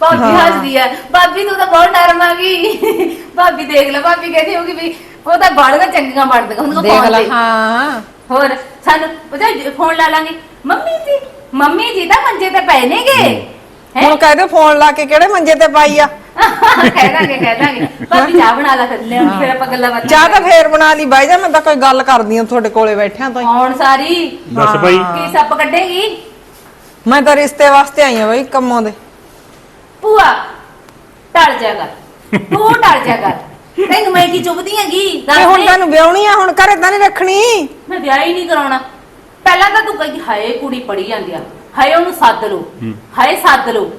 ਭਾਬੀ ਹੱਸਦੀ ਹੈ ਭਾਬੀ ਤੂੰ ਤਾਂ ਬਹੁਤ ਨਰਮ ਆ ਗਈ। ਭਾਬੀ ਦੇਖ ਲੈ ਭਾਬੀ ਕਹਿੰਦੀ ਹੋਗੀ ਵੀ ਉਹ ਤਾਂ ਬਾੜੀਆਂ ਚੰਗੀਆਂ ਵੜਦੀਆਂ ਉਹਨਾਂ ਦੇਖ ਫੋਨ ਲੈ ਹਾਂ। ਹੋਰ ਸਾਨੂੰ ਪਤਾ ਫੋਨ ਲਾ ਲਾਂਗੇ। ਮੰਮੀ ਜੀ ਮੰਮੀ ਜੀ ਤਾਂ ਮੰਜੇ ਤੇ ਪਏ ਨੇਗੇ। ਹੁਣ ਕਹਦੇ ਫੋਨ ਲਾ ਕੇ ਕਿਹੜੇ ਮੰਜੇ ਤੇ ਪਾਈ ਆ? ਕਹਿ ਦਾਂਗੇ ਕਹਿ ਦਾਂਗੇ। ਭਾਬੀ ਚਾਹ ਬਣਾ ਲਾ ਥੱਲੇ ਹੁਣ ਫਿਰ ਆਪਾਂ ਗੱਲਾਂ ਬਾਤਾਂ ਚਾਹ ਤਾਂ ਫੇਰ ਬਣਾ ਲਈ ਬਾਈ ਜਾ ਮੈਂ ਤਾਂ ਕੋਈ ਗੱਲ ਕਰਦੀ ਆ ਤੁਹਾਡੇ ਕੋਲੇ ਬੈਠਿਆਂ ਤੋਂ ਹੀ। ਹੁਣ ਸਾਰੀ? ਦੱਸ ਭਾਈ ਕੀ ਸੱਪ ਕੱਢੇਗੀ? ਮੈਂ ਤਾਂ ਰਿਸ਼ਤੇ ਵਾਸਤੇ ਆਈ ਆ ਬਾਈ ਕੰਮੋਂ ਦੇ। ਭੂਆ ਟਲ ਜਾ ਕਰ। ਤੂੰ ਟਲ ਜਾ ਕਰ। ਤੈਨੂੰ ਮੈਂ ਕੀ ਚੁੱਭਦੀ ਹੈਗੀ? ਦੱਸ ਤੇ ਹੁਣ ਦੇ। ਤੈਨੂੰ ਵਿਆਹਣੀ ਆ ਹੁਣ ਘਰੇ ਤਾਂ ਨਹੀਂ ਰੱਖਣੀ। ਮੈਂ ਵਿਆਹ ਹੀ ਨਹੀਂ ਕਰਾਉਣਾ। ਪਹਿਲਾਂ ਤਾਂ ਤੂੰ ਕਹੀ ਹਾਏ ਕੁੜੀ ਪੜੀ ਜਾਂਦੀ ਆ ਹਾਏ ਉਹਨੂੰ ਸੱਦ ਲਓ ਹਾਏ ਸੱਦ ਲਓ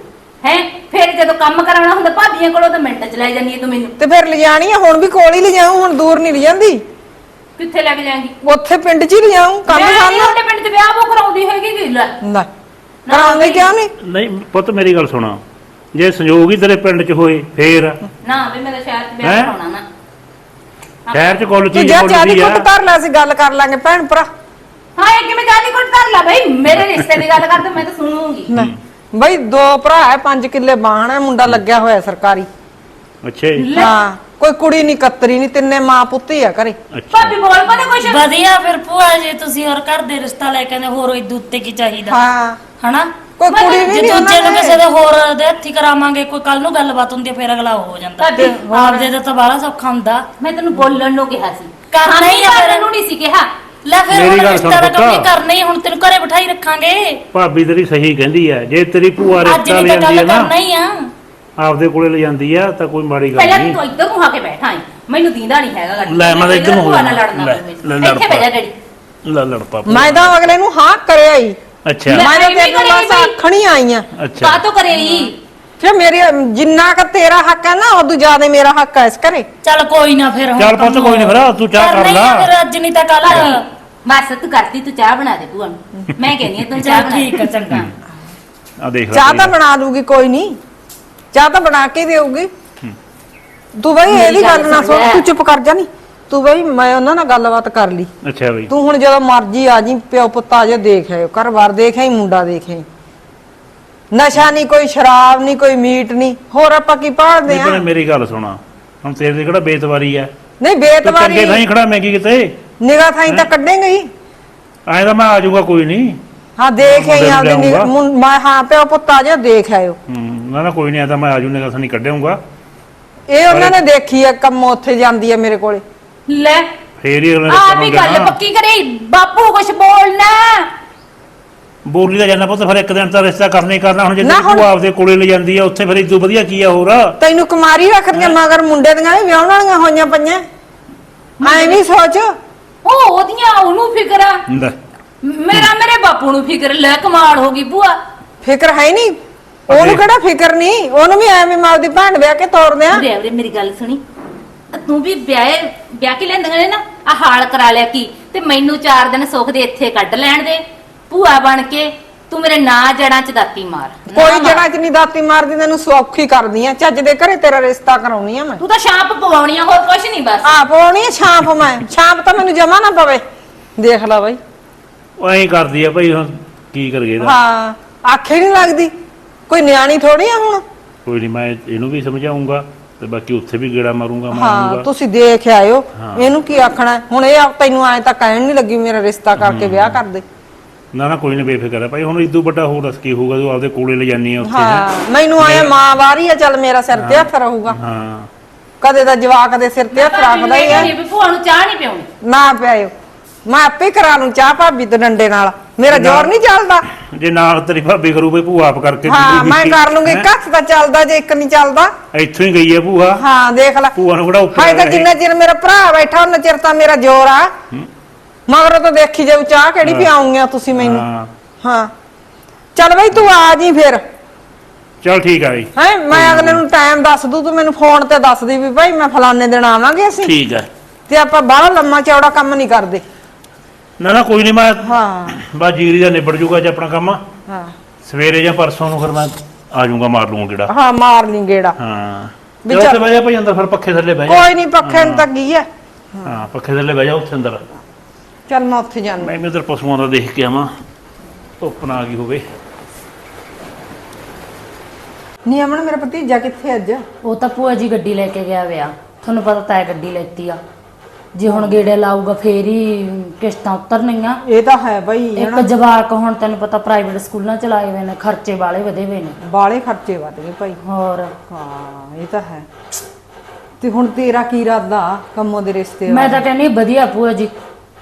ਹੈ? ਫਿਰ ਜਦੋਂ ਕੰਮ ਕਰਾਉਣਾ ਹੁੰਦਾ ਭਾਬੀਆਂ ਕੋਲੋਂ ਤਾਂ ਮਿੰਟ ਚ ਲੈ ਜਾਂਦੀ ਹੈ ਤੂੰ ਮੈਨੂੰ। ਤੇ ਫਿਰ ਲਿਜਾਣੀ ਆ ਹੁਣ ਵੀ ਕੋਲ ਹੀ ਲਿਜਾਉਂ ਹੁਣ ਦੂਰ ਨਹੀਂ ਲਿਜਾਂਦੀ। ਕਿੱਥੇ ਲੈ ਕੇ ਜਾਏਂਗੀ? ਉੱਥੇ ਪਿੰਡ 'ਚ ਹੀ ਲਿਜਾਉਂ ਕੰਮ ਉਹਦੇ ਪਿੰਡ ਚ ਵਿਆਹ ਉਹ ਕਰਾਉਂਦੀ ਹੈਗੀ ਕਿ ਲੈ। ਲੈ ਕਰਾਉਂਦੇ ਕਿਉਂ ਨਹੀਂ? ਨਹੀਂ ਪੁੱਤ ਮੇਰੀ ਗੱਲ ਸੁਣਾ। ਜੇ ਸੰਯੋਗ ਹੀ ਤੇਰੇ ਪਿੰਡ 'ਚ ਹੋਏ ਫੇਰ। ਨਾ ਵੀ ਮੇਰਾ ਸ਼ਹਿਰ ਚ ਵਿਆਹ ਹੈਂ? ਕਰਾਉਣਾ ਨਾ। ਸ਼ਹਿਰ 'ਚ ਕਾਲਜ ਤੂੰ ਚ ਜਾ ਚਾਹ ਦੀ ਹੀ ਆ। ਕੁੱਟ ਧਰ ਲੈ ਅਸੀਂ ਗੱਲ ਕਰ ਲਾਂਗੇ ਭੈਣ ਭਰਾ। ਹਾਂ ਇਹ ਕਿਵੇਂ ਜਾਦੀ ਕੋਲ ਕਰ ਲਾ ਬਈ ਮੇਰੇ ਰਿਸ਼ਤੇ ਦੀ ਗੱਲ ਕਰ ਤੇ ਮੈਂ ਤਾਂ ਸੁਣੂਗੀ ਲੈ ਬਈ ਦੋ ਭਰਾ ਹੈ 5 ਕਿੱਲੇ ਬਾਣ ਹੈ ਮੁੰਡਾ ਲੱਗਿਆ ਹੋਇਆ ਸਰਕਾਰੀ। ਅੱਛਾ ਜੀ। ਹਾਂ ਕੋਈ ਕੁੜੀ ਨਹੀਂ ਕਤਰੀ ਨਹੀਂ ਤਿੰਨੇ ਮਾਂ ਪੁੱਤ ਹੀ ਆ ਘਰੇ। ਅੱਛਾ। ਭਾਬੀ ਬੋਲ ਪਾ ਕੁਛ। ਵਧੀਆ ਫਿਰ ਭੂਆ ਜੇ ਤੁਸੀਂ ਹੋਰ ਘਰ ਦੇ ਰਿਸ਼ਤਾ ਲੈ ਕੇ ਆਂਦੇ ਹੋਰ ਇਦੋਂ ਉੱਤੇ ਕੀ ਚਾਹੀਦਾ? ਹਾਂ। ਹਨਾ? ਕੋਈ ਕੁੜੀ ਵੀ ਜੇ ਨਹੀਂ ਦੂਜੇ ਨੂੰ ਉਹਨਾਂ ਕਿਸੇ ਨੇ ਦੇ ਹੋਰ ਦੇ ਹੱਥੀ ਕਰਾਵਾਂਗੇ ਕੋਈ ਕੱਲ ਨੂੰ ਗੱਲਬਾਤ ਹੁੰਦੀ ਹੈ ਫਿਰ ਅਗਲਾ ਹੋ ਜਾਂਦਾ। ਭਾਬੀ, ਆਪਦੇ ਦਾ ਤਾਂ ਬਾਹਲਾ ਸੌਖਾ ਹੁੰਦਾ। ਮੈਂ ਤੈਨੂੰ ਬੋਲਣ ਨੂੰ ਕਿਹਾ ਸੀ। ਕਰਨਾ ਹੀ ਆ ਫਿਰ। ਨੂੰ ਨਹੀਂ ਸੀ ਕਿਹਾ। ਲੈ ਫਿਰ ਮੇਰੀ ਹੁਣ ਗੱਲ ਰਿਸ਼ਤਾ ਸੁਣ ਦਾ ਕੰਮ ਹੀ ਪੁੱਤ। ਕਰਨਾ ਹੀ ਹੁਣ ਤੈਨੂੰ ਘਰੇ ਬਿਠਾਈ ਰੱਖਾਂਗੇ ਭਾਬੀ ਤੇਰੀ ਸਹੀ ਕਹਿੰਦੀ ਆ ਜੇ ਤੇਰੀ ਭੂਆ ਅੱਜ ਰਿਸ਼ਤਾ ਨਹੀਂ ਲੈ ਤਾਂ ਜਾਂਦੀ ਗੱਲ ਆ ਕਰਨਾ ਨਾ ਹੀ ਆ ਆਪਦੇ ਕੋਲੇ ਲੈ ਜਾਂਦੀ ਆ ਤਾਂ ਕੋਈ ਮਾੜੀ ਗੱਲ ਪਹਿਲਾਂ ਨਹੀਂ ਤੂੰ ਇੱਧਰ ਨੂੰ ਆ ਕੇ ਬੈਠਾ ਏ ਮੈਨੂੰ ਦੀਂਦਾ ਨਹੀਂ ਹੈਗਾ ਗੱਡੀ ਲੈ, ਮੈਂ ਤਾਂ ਇੱਧਰ ਨੂੰ ਹੋ ਨਾਲ ਜਾਣਾ। ਲੜਨਾ ਲੈ। ਲੈ, ਲੜ ਇੱਥੇ ਪਾ। ਬਹਿ ਜਾ ਡੈਡੀ ਲੈ ਲੜ ਪਾ ਮੈਂ ਤਾਂ ਅਗਲੇ ਨੂੰ ਹਾਂ ਕਰਿਆ ਹੀ ਅੱਛਾ। ਮੈਂ ਤਾਂ ਐਵੇਂ ਤੈਨੂੰ ਕਰੀ ਬਸ ਬਈ। ਆਖਣੀ ਆਈ ਆ ਅੱਛਾ ਕਾਹ ਤੋਂ ਕਰੇਗੀ ਕਿ ਮੇਰੀ ਜਿੰਨਾ ਕ ਤੇਰਾ ਹੱਕ ਹੈ ਨਾ ਉਦੋਂ ਜ਼ਿਆਦਾ ਮੇਰਾ ਹੱਕ ਹੈ ਇਸ ਘਰੇ। ਚੱਲ ਕੋਈ ਨਾ ਫਿਰ ਹੁਣ ਚੱਲ ਪੁੱਤ ਕੋਈ ਨੀ ਫਿਰ, ਤੂੰ ਚਾਹ ਕਰ ਕਰਨਾ ਹੀ ਲਾ। ਆ ਫਿਰ ਅੱਜ ਨਹੀਂ ਤਾਂ ਕੱਲ ਬਸ ਤੂੰ ਕਰਤੀ ਤੂੰ ਚਾਹ ਬਣਾ ਦੇ ਭੂਆ ਨੂੰ। ਮੈਂ ਕਹਿੰਦੀ ਆ ਤੂੰ ਚਾਹ ਚੱਲ ਬਣਾ। ਠੀਕ ਆ ਚੰਗਾ। ਆ ਦੇਖ ਲੈ ਚਾਹ ਤਾਂ। ਬਣਾ ਦੂਗੀ ਕੋਈ ਨਹੀਂ ਚਾਹ ਤਾਂ ਬਣਾ ਕੇ ਦੇਊਗੀ। ਤੂੰ ਬਈ ਇਹਦੀ ਗੱਲ ਨਾ ਸੁਣ ਤੂੰ ਚੁੱਪ ਕਰ ਜਾ ਨਹੀਂ ਤੂੰ ਬਈ ਮੈਂ ਉਹਨਾਂ ਨਾਲ ਗੱਲਬਾਤ ਕਰ ਲਈ। ਅੱਛਾ ਬਈ। ਤੂੰ ਹੁਣ ਜਦੋਂ ਮਰਜ਼ੀ ਆ ਜੀ ਪਿਓ ਪੁੱਤ ਆ ਜਾ ਦੇਖ ਆਇਓ। ਘਰ ਬਾਰ ਦੇਖ ਆਈ ਮੁੰਡਾ ਦੇਖ ਆਈ। ਨਸ਼ਾ ਨਹੀਂ ਕੋਈ ਸ਼ਰਾਬ ਨਹੀਂ ਕੋਈ ਮੀਟ ਨਹੀਂ। ਹੋਰ ਆਪਾਂ ਕੀ ਭਾਲਦੇ ਨਹੀਂ ਆ? ਭੈਣੇ ਮੇਰੀ ਗੱਲ ਸੁਣਾ। ਹੁਣ ਤੇਰੇ ਤੇ ਕਿਹੜਾ ਬੇਤਵਾਰੀ ਆ ਨਹੀਂ ਤੂੰ ਬੇਤਵਾਰੀ ਚੰਗੇ ਥਾਂ ਹੀ ਖੜਾ ਮੈਂ ਕੀ ਕਿਤੇ? ਨਿਗਾਹ ਥਾਈ ਤਾਂ ਕੱਢੇਂਗੇ ਹੀ। ਐਂ ਤਾਂ ਮੈਂ ਆ ਜਾਊਗਾ ਕੋਈ ਨਹੀਂ। ਹਾਂ ਦੇਖ ਆਈ ਮੁੰਡੇ ਨੂੰ ਆਪਦੀ ਨਿਗਾਹ- ਲਿਆਊਂਗਾ। ਮੁੰ- ਮੈਂ ਹਾਂ ਪਿਓ ਪੁੱਤ ਆ ਜਾ ਦੇਖ ਆਇਓ। ਹੂੰ ਨਾ ਨਾ ਕੋਈ ਨਹੀਂ ਆ ਤਾਂ ਮੈਂ ਆ ਜੂ ਨਿਕਲ ਨਹੀਂ ਕੱਢਿਆਉਂਗਾ ਇਹ ਉਹਨਾਂ ਨੇ ਦੇਖੀ ਆ ਕੰਮ ਉੱਥੇ ਜਾਂਦੀ ਆ ਮੇਰੇ ਕੋਲੇ। ਲੈ ਫੇਰ ਹੀ ਉਹਨੇ ਆ ਵੀ ਗੱਲ ਪੱਕੀ ਕਰੇ। ਬਾਪੂ ਕੁਛ ਬੋਲਣਾ। ਬੋਲੀ ਦਾ ਜਾਣਾ ਪੁੱਤ ਫਿਰ ਇੱਕ ਦਿਨ ਤਾਂ ਰਿਸ਼ਤਾ ਕਰਨਾ ਹੀ ਕਰਨਾ ਹੁਣ ਜੇ ਨਾ ਤੇਰੀ ਹੁਣ- ਭੂਆ ਆਪਦੇ ਕੋਲੇ ਲੈ ਜਾਂਦੀ ਆ ਉੱਥੇ ਫਿਰ ਇਦੋਂ ਵਧੀਆ ਕੀ ਆ ਹੋਰ? ਤੈਨੂੰ ਕੁਮਾਰੀ ਰੱਖਦੀਆਂ ਮਗਰ ਮੁੰਡੇ ਦੀਆਂ ਵੀ ਵਿਆਹਣ ਵਾਲੀਆਂ ਹੋਈਆਂ ਪਈਆਂ। ਐਂ ਵੀ ਸੋਚ। ਉਹ ਉਹਦੀਆਂ ਉਹਨੂੰ ਫਿਕਰ ਆ। ਲੈ, ਮੇਰਾ ਮੇਰੇ ਬਾਪੂ ਨੂੰ ਫਿਕਰ ਲੈ ਕਮਾਲ ਹੋ ਗਈ ਭੂਆ। ਫਿਕਰ ਹੈ ਨਹੀਂ। ਉਹਨੂੰ ਕਿਹੜਾ ਫਿਕਰ ਨਹੀਂ? ਉਹਨੂੰ ਵੀ ਐਵੇਂ ਮੈਂ ਆਪਦੀ ਭੈਣ ਵਿਆਹ ਕੇ ਤੋਰਦੇ ਆ। ਉਰੇ ਮੇਰੀ ਗੱਲ ਸੁਣੀ। ਅ ਤੂੰ ਵੀ ਵਿਆਹ ਵਿਆਹ ਕੇ ਲੈਂਦੀਆਂ ਨੇ ਨਾ ਆ ਹਾਲ ਕਰਾ ਲਿਆ ਕੀ? ਤੇ ਮੈਨੂੰ ਚਾਰ ਦਿਨ ਸੁੱਖ ਦੇ ਇੱਥੇ ਕੱਢ ਲੈਣ ਦੇ। ਭੂਆ ਬਣ ਕੇ ਤੂੰ ਮੇਰੇ ਨਾਂ ਜੜਾਂ ਚ ਦਾਤੀ ਮਾਰ। ਕੋਈ ਚ ਨਹੀਂ ਦਾਤੀ ਮਾਰਦੀ ਤੈਨੂੰ ਸੌਖੀ ਕਰਦੀ ਆ। ਚੱਜ ਦੇ ਘਰੇ ਤੇਰਾ ਰਿਸ਼ਤਾ ਕਰਾਉਣੀ ਆ ਮੈਂ। ਤੂੰ ਤਾਂ ਸ਼ਾਂਪ ਪਵਾਉਣੀ ਆ ਹੋਰ ਕੁਛ ਨਹੀਂ ਬਸ। ਆਪ ਹੋਣੀ ਆ ਛਾਂਪ ਮੈਂ। ਛਾਂਪ ਤਾਂ ਮੈਨੂੰ ਜਮਾ ਨਾ ਪਵੇ। ਦੇਖ ਲੈ ਬਾਈ। ਉਹ ਐਂ ਕਰਦੀ ਆ ਭਾਈ ਹੁਣ ਕੀ ਕਰਗੇ ਇਹਦਾ? ਹਾਂ ਆਖੇ ਨਹੀਂ ਲੱਗਦੀ। ਕੋਈ ਨਿਆਣੀ ਥੋੜੀ ਆ ਹੁਣ? ਕੋਈ ਨਹੀਂ ਮੈਂ ਇਹਨੂੰ ਵੀ ਸਮਝਾਉਂਗਾ ਤੇ ਬਾਕੀ ਉੱਥੇ ਵੀ ਗੇੜਾ ਮਾਰੂੰਗਾ ਹਾਂ ਮਾਰੂੰਗਾ। ਤੁਸੀਂ ਦੇਖ ਆਇਓ। ਹਾਂ। ਇਹਨੂੰ ਕੀ ਆਖਣਾ? ਹੈ? ਹੁਣ ਇਹ ਤੈਨੂੰ ਐ ਤਾਂ ਕਹਿਣ ਨਹੀਂ ਲੱਗੀ ਮੇਰਾ ਰਿਸ਼ਤਾ ਕਰਕੇ ਵਿਆਹ ਕਰ ਦੇ। ਨਾ ਨਾ ਕੋਈ ਨਹੀਂ ਬੇਫਿਕਰ ਹੈ। ਭਾਈ ਹੁਣ ਇਦੋਂ ਵੱਡਾ ਹੋਰ ਦੱਸ ਕੀ ਹੋਊਗਾ ਤੂੰ ਆਪਦੇ ਕੋਲੇ ਲੈ ਜਾਨੀ ਆ ਉੱਥੇ ਹੈਂ। ਹਾਂ? ਮੈਨੂੰ ਆਇਆ ਮਾਂ ਵਾਰੀ ਆ ਚੱਲ ਮੇਰਾ ਸਿਰ ਤੇ ਹੱਥ ਰਹੂਗਾ। ਹਾਂ। ਕਦੇ ਦਾ ਜਵਾਕ ਦੇ ਸਿਰ ਤੇ ਹੱਥ ਰੱਖਦਾ ਹੀ ਆ। ਨਹੀਂ ਵੀ ਭੂਆ ਨੂੰ ਚਾਹ ਨਹੀਂ ਪਿਉਣੀ ਨਾ ਪਿਆਇਓ। ਮੈਂ ਆਪੇ ਕਰਾ ਲੂੰ ਚਾਹ ਭਾਬੀ ਤੇ ਡੰਡੇ ਨਾਲ। ਮੇਰਾ ਜ਼ੋਰ ਨਹੀਂ ਚੱਲਦਾ। ਜੇ ਨਾਲ ਤੇਰੀ ਭਾਬੀ ਕਰੂ ਬਈ ਭੂਆ ਆਪ ਕਰਕੇ ਹਾਂ ਮੈਂ ਕਰ ਲੂੰਗੀ। ਹੈਂ? ਇੱਕ ਹੱਥ ਤਾਂ ਚੱਲਦਾ ਜੇ ਇੱਕ ਨਹੀਂ ਚੱਲਦਾ। ਇੱਥੋਂ ਹੀ ਗਈ ਹੈ ਭੂਆ। ਹਾਂ ਦੇਖ ਲੈ। ਭੂਆ ਨੂੰ ਕਿਹੜਾ ਉੱਪਰ ਹਾਏ ਤਾਂ ਜਿੰਨਾ ਚਿਰ ਮੇਰਾ ਭਰਾ ਬੈਠਾ ਉਹਨਾਂ ਚਿਰ ਤਾਂ ਮੇਰਾ ਜ਼ੋਰ ਆ। ਮਗਰੋਂ ਤਾਂ ਦੇਖੀ ਜਾਊ ਚਾਹ ਕਿਹੜੀ ਪਿਆਉਂਗੀਆਂ ਤੁਸੀਂ ਮੈਨੂੰ। ਹਾਂ। ਹਾਂ। ਚੱਲ ਬਈ ਤੂੰ ਆ ਜੀ ਫਿਰ। ਚਲ ਠੀਕ ਆ ਜੀ ਹੈ ਮੈਂ ਅਗਲੇ ਨੂੰ ਟਾਈਮ ਦੱਸ ਦੂ ਤੂੰ ਮੈਨੂੰ ਫੋਨ ਤੇ ਦੱਸ ਦੀ ਵੀ ਭਾਈ ਮੈਂ ਫਲਾਣੇ ਦਿਨ ਆਵਾਂਗੇ ਅਸੀਂ। ਠੀਕ ਹੈ ਤੇ ਆਪਾਂ ਬਾਹਲਾ ਲੰਮਾ ਚੌੜਾ ਕੰਮ ਨਹੀਂ ਕਰਦੇ। ਨਾ ਨਾ ਕੋਈ ਨਹੀਂ ਮੈਂ ਹਾਂ। ਬਾ ਜੀਰੀ ਦਾ ਨਿਬੜ ਜੂਗਾ ਜੇ ਆਪਣਾ ਕੰਮ। ਹਾਂ। ਸਵੇਰੇ ਜਾਂ ਪਰਸੋਂ ਨੂੰ ਫਿਰ ਮੈਂ ਆ ਜਾਊਂਗਾ ਮਾਰ ਲੂੰਗਾ ਕਿਹੜਾ ਹਾਂ ਮਾਰ ਲਈ ਗੇੜਾ। ਹਾਂ। ਵੀ ਚਲੋ ਚੱਲ- ਉੱਥੇ ਬਹਿ ਜਾ ਭਾਈ ਅੰਦਰ ਫਿਰ ਪੱਖੇ ਥੱਲੇ ਬਹਿ ਜਾ। ਕੋਈ ਨਹੀਂ ਪੱਖੇ ਨੂੰ ਤਾਂ ਕੀ ਹੈ। ਹਾਂ ਪੱਖੇ ਥੱਲੇ ਬਹਿ ਜਾ ਉੱਥੇ ਅੰਦਰ। ਚੱਲ ਮੈਂ ਉੱਥੇ ਜਾਣਾ। ਮੈਂ ਵੀ ਉਧਰ ਪਸ਼ੂਆਂ ਦਾ ਦੇਖ ਕੇ ਆਵਾਂ ਧੁੱਪ ਨਾ ਆ ਗਈ ਹੋਵੇ। ਨਹੀਂ ਅਮਨ ਮੇਰਾ ਭਤੀਜਾ ਕਿੱਥੇ ਅੱਜ? ਉਹ ਤਾਂ ਭੂਆ ਜੀ ਗੱਡੀ ਲੈ ਕੇ ਗਿਆ ਵਿਆ। ਤੁਹਾਨੂੰ ਪਤਾ ਤਾਂ ਹੈ ਗੱਡੀ ਲੈਤੀ ਆ। ਜੇ ਹੁਣ ਗੇੜੇ ਲਾਊਗਾ ਫੇਰ ਹੀ ਕਿਸ਼ਤਾਂ ਉਤਰਨਗੀਆਂ ਇਹ ਤਾਂ ਹੈ ਬਈ ਇੱਕ ਜਵਾਕ ਹੁਣ ਤੈਨੂੰ ਪਤਾ ਪ੍ਰਾਈਵੇਟ ਸਕੂਲਾਂ ਚ ਲਾਏ ਹੋਏ ਨੇ ਖਰਚੇ ਵਾਲੇ ਵਧੇ ਹੋਏ ਨੇ। ਬਾਲੇ ਖਰਚੇ ਵੱਧ ਗਏ ਭਾਈ। ਹੋਰ? ਹਾਂ ਇਹ ਤਾਂ ਹੈ। ਤੇ ਹੁਣ ਤੇਰਾ ਕੀ ਇਰਾਦਾ ਕੰਮੋਂ ਦੇ ਰਿਸ਼ਤੇ ਮੈਂ ਤਾਂ ਕਹਿੰਦੀ ਵਧੀਆ ਭੂਆ ਜੀ।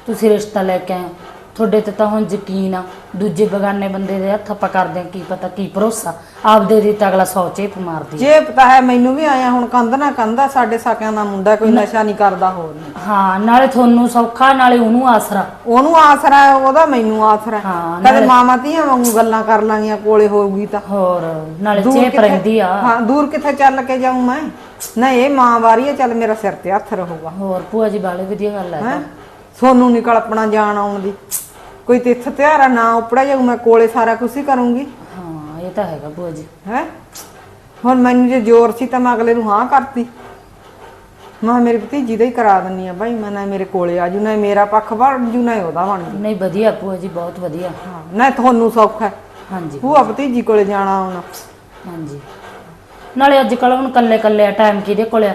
ਤੁਸੀਂ ਰਿਸ਼ਤਾ ਲੈ ਕੇ ਆਏ ਹੋ। ਤੁਹਾਡੇ ਤੇ ਤਾਂ ਹੁਣ ਯਕੀਨ ਆ ਦੂਜੇ ਬਗਾਨੇ ਬੰਦੇ ਦੇ ਹੱਥ ਆਪਾਂ ਕਰਦੇ ਆ ਕੀ ਪਤਾ ਕੀ ਭਰੋਸਾ। ਆਪਦੇ ਦੀ ਤਾਂ ਅਗਲਾ ਸੌ ਚੇਪ ਮਾਰਦੀ। ਜੇ ਪਤਾ ਹੈ ਮੈਨੂੰ ਵੀ ਆਇਆ ਹੁਣ ਕੰਧ ਨਾ ਕੰਧਾ ਸਾਡੇ ਸਾਕਿਆਂ ਦਾ ਮੁੰਡਾ ਕੋਈ ਨਸ਼ਾ ਨਹੀਂ ਕਰਦਾ ਹੋਰ ਨਹੀਂ। ਹਾਂ ਨਾਲੇ ਤੁਹਾਨੂੰ ਸੌਖਾ ਨਾਲੇ ਉਹਨੂੰ ਆਸਰਾ। ਉਹਨੂੰ ਆਸਰਾ ਹੈ ਉਹਦਾ ਮੈਨੂੰ ਆਸਰਾ ਹੈ। ਹਾਂ, ਕਦੇ ਨਾਲੇ- ਮਾਮਾ ਧੀਆਂ ਵਾਂਗੂ ਗੱਲਾਂ ਕਰ ਲਾਂਗੀਆਂ ਕੋਲੇ ਹੋਊਗੀ ਤਾਂ। ਹੋਰ ਨਾਲੇ ਚੇਪ ਕਿੱਥੇ- ਰਹਿੰਦੀ ਆ। ਹਾਂ ਦੂਰ ਕਿੱਥੇ ਚੱਲ ਕੇ ਜਾਊਂ ਮੈਂ? ਨਾ ਇਹ ਮਾਂ ਵਾਰੀ ਹੈ ਚੱਲ ਮੇਰਾ ਸਿਰ ਤੇ ਹੱਥ ਰਹੂਗਾ। ਹੋਰ ਭੂਆ ਜੀ ਬਾਲੇ ਵਧੀਆ ਗੱਲ ਹੈ ਹੈ? ਸੋਨੂੰ ਨਿਕਲ ਆਪਣਾ ਜਾਣ ਆਉਣ ਦੀ। ਕੋਈ ਤਿੱਥ ਤਿਉਹਾਰਾ ਨਾ ਉਪੜਾ ਜਾਊ ਮੈਂ ਕੋਲੇ ਸਾਰਾ ਕੁਝ ਹੀ ਕਰੂੰਗੀ। ਹਾਂ ਇਹ ਤਾਂ ਹੈਗਾ ਭੂਆ ਜੀ। ਹੈ? ਹੁਣ ਮੈਨੂੰ ਜੇ ਜ਼ੋਰ ਸੀ ਤਾਂ ਮੈਂ ਅਗਲੇ ਨੂੰ ਹਾਂ ਕਰਤੀ। ਮੈਂ ਮੇਰੀ ਭਤੀਜੀ ਦਾ ਹੀ ਕਰਾ ਦਿੰਨੀ ਆ ਭਾਈ ਮੈਂ ਨਾ ਮੇਰੇ ਕੋਲੇ ਆ ਜੂ ਨਾ ਮੇਰਾ ਪੱਖ ਬਣ ਜੂ ਨਾ ਉਹਦਾ ਬਣ ਜੂ। ਨਹੀਂ ਵਧੀਆ ਭੂਆ ਜੀ ਬਹੁਤ ਵਧੀਆ। ਹਾਂ ਨਾ ਤੁਹਾਨੂੰ ਸੌਖਾ ਹੈ। ਹਾਂਜੀ। ਭੂਆ ਭਤੀਜੀ ਕੋਲੇ ਜਾਣਾ ਆਉਣਾ। ਹਾਂਜੀ। ਨਾਲੇ ਅੱਜ ਕੱਲ ਹੁਣ ਕੱਲੇ ਕੱਲੇ ਆ ਟਾਈਮ ਕਿਹਦੇ ਕੋਲੇ ਆ?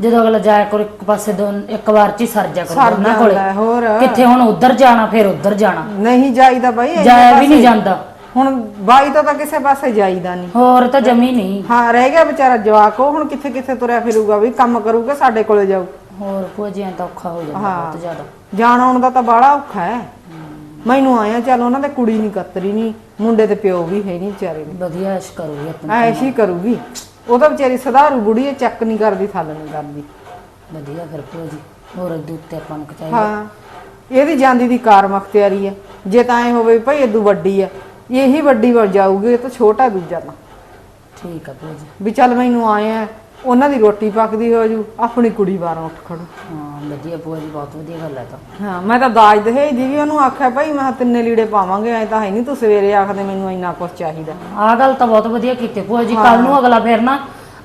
ਜਦੋਂ ਅਗਲਾ ਜਾਇਆ ਕਰ ਇੱਕ ਪਾਸੇ ਦੋ ਇੱਕ ਵਾਰ ਚ ਹੀ ਸਰ ਜਾ ਸਰ ਕਰ ਉਹਨਾਂ ਕੋਲੇ। ਜਾਂਦਾ ਹੈ, ਹੋਰ। ਕਿੱਥੇ ਹੁਣ ਉੱਧਰ ਜਾਣਾ ਫਿਰ ਉੱਧਰ ਜਾਣਾ। ਨਹੀਂ ਜਾਈਦਾ ਭਾਈ ਇੰਨੇ ਜਾਇਆ ਵੀ ਨਹੀਂ। ਜਾਂਦਾ। ਹੁਣ ਬਾਈ ਤੋਂ ਤਾਂ ਕਿਸੇ ਪਾਸੇ ਜਾਈਦਾ ਨਹੀਂ। ਹੋਰ ਤਾਂ ਜਮੀ ਨਹੀਂ। ਹਾਂ ਰਹਿ ਗਿਆ ਵਿਚਾਰਾ ਜਵਾਕ ਉਹ ਹੁਣ ਕਿੱਥੇ ਕਿੱਥੇ ਤੁਰਿਆ ਫਿਰੂਗਾ ਵੀ ਕੰਮ ਕਰੂਗਾ ਸਾਡੇ ਕੋਲੇ ਜਾਊ। ਹੋਰ ਐਂ ਤਾਂ ਔਖਾ ਹੋ ਜਾਂਦਾ ਹਾਂ। ਬਹੁਤ ਜ਼ਿਆਦਾ। ਜਾਣ ਆਉਣ ਦਾ ਤਾਂ ਬਾੜਾ ਔਖਾ ਹੈ। ਮੈਨੂੰ ਆਇਆ ਚੱਲ ਉਹਨਾਂ ਦੇ ਕੁੜੀ ਨਹੀਂ ਕਤਰੀ ਨਹੀਂ ਮੁੰਡੇ ਤੇ ਪਿਓ ਵੀ ਹੈ ਨਹੀਂ ਵਿਚਾਰੇ ਵਧੀਆ ਐਸ਼ ਕਰੂਗੀ ਆਪਣੀ ਐਸ਼ ਹੀ ਕਰੂਗੀ। ਉਹ ਤਾਂ ਵਿਚਾਰੀ ਸਧਾਰੂ ਬੁੜੀ ਹੈ ਚੱਕ ਨਹੀਂ ਕਰਦੀ ਥੱਲ ਨਹੀਂ ਕਰਦੀ। ਵਧੀਆ ਫਿਰ ਭੂਆ ਜੀ ਹੋਰ ਉੱਤੇ ਆਪਾਂ ਨੂੰ ਚਾਹੀਦਾ ਹਾਂ ਇਹਦੀ ਜਾਂਦੀ ਦੀ ਕਾਰ ਮਖਤਿਆਰੀ ਹੈ। ਜੇ ਤਾਂ ਐ ਹੋਵੇ ਵੀ ਭਾਈ ਇਦੋਂ ਵੱਡੀ ਹੈ ਇਹੀ ਵੱਡੀ ਵੱਲ ਜਾਊਗੀ ਇਹ ਤਾਂ ਛੋਟਾ ਦੂਜਾ ਤਾਂ। ਠੀਕ ਆ ਭੂਆ ਜੀ। ਵੀ ਚੱਲ ਮੈਨੂੰ ਆਇਆ ਉਹਨਾਂ ਦੀ ਰੋਟੀ ਪੱਕਦੀ ਹੋ ਜੂ ਆਪਣੀ ਕੁੜੀ ਬਾਹਰੋਂ ਉੱਠ ਖੜੂ। ਹਾਂ ਵਧੀਆ ਭੂਆ ਜੀ ਬਹੁਤ ਵਧੀਆ ਗੱਲ ਹੈ ਤਾਂ। ਹਾਂ ਮੈਂ ਤਾਂ ਦਾਜ ਦਹੇਜ ਦੀ ਵੀ ਉਹਨੂੰ ਆਖਿਆ ਭਾਈ ਮੈਂ ਕਿਹਾ ਤਿੰਨੇ ਲੀੜੇ ਪਾਵਾਂਗੇ ਐ ਤਾਂ ਹੈ ਨਹੀਂ ਤੂੰ ਸਵੇਰੇ ਆਖਦੇ ਮੈਨੂੰ ਇੰਨਾ ਕੁਝ ਚਾਹੀਦਾ। ਆਹ ਗੱਲ ਤਾਂ ਬਹੁਤ ਵਧੀਆ ਕੀਤੀ ਭੂਆ ਜੀ ਕੱਲ ਨੂੰ ਅਗਲਾ ਫਿਰ ਨਾ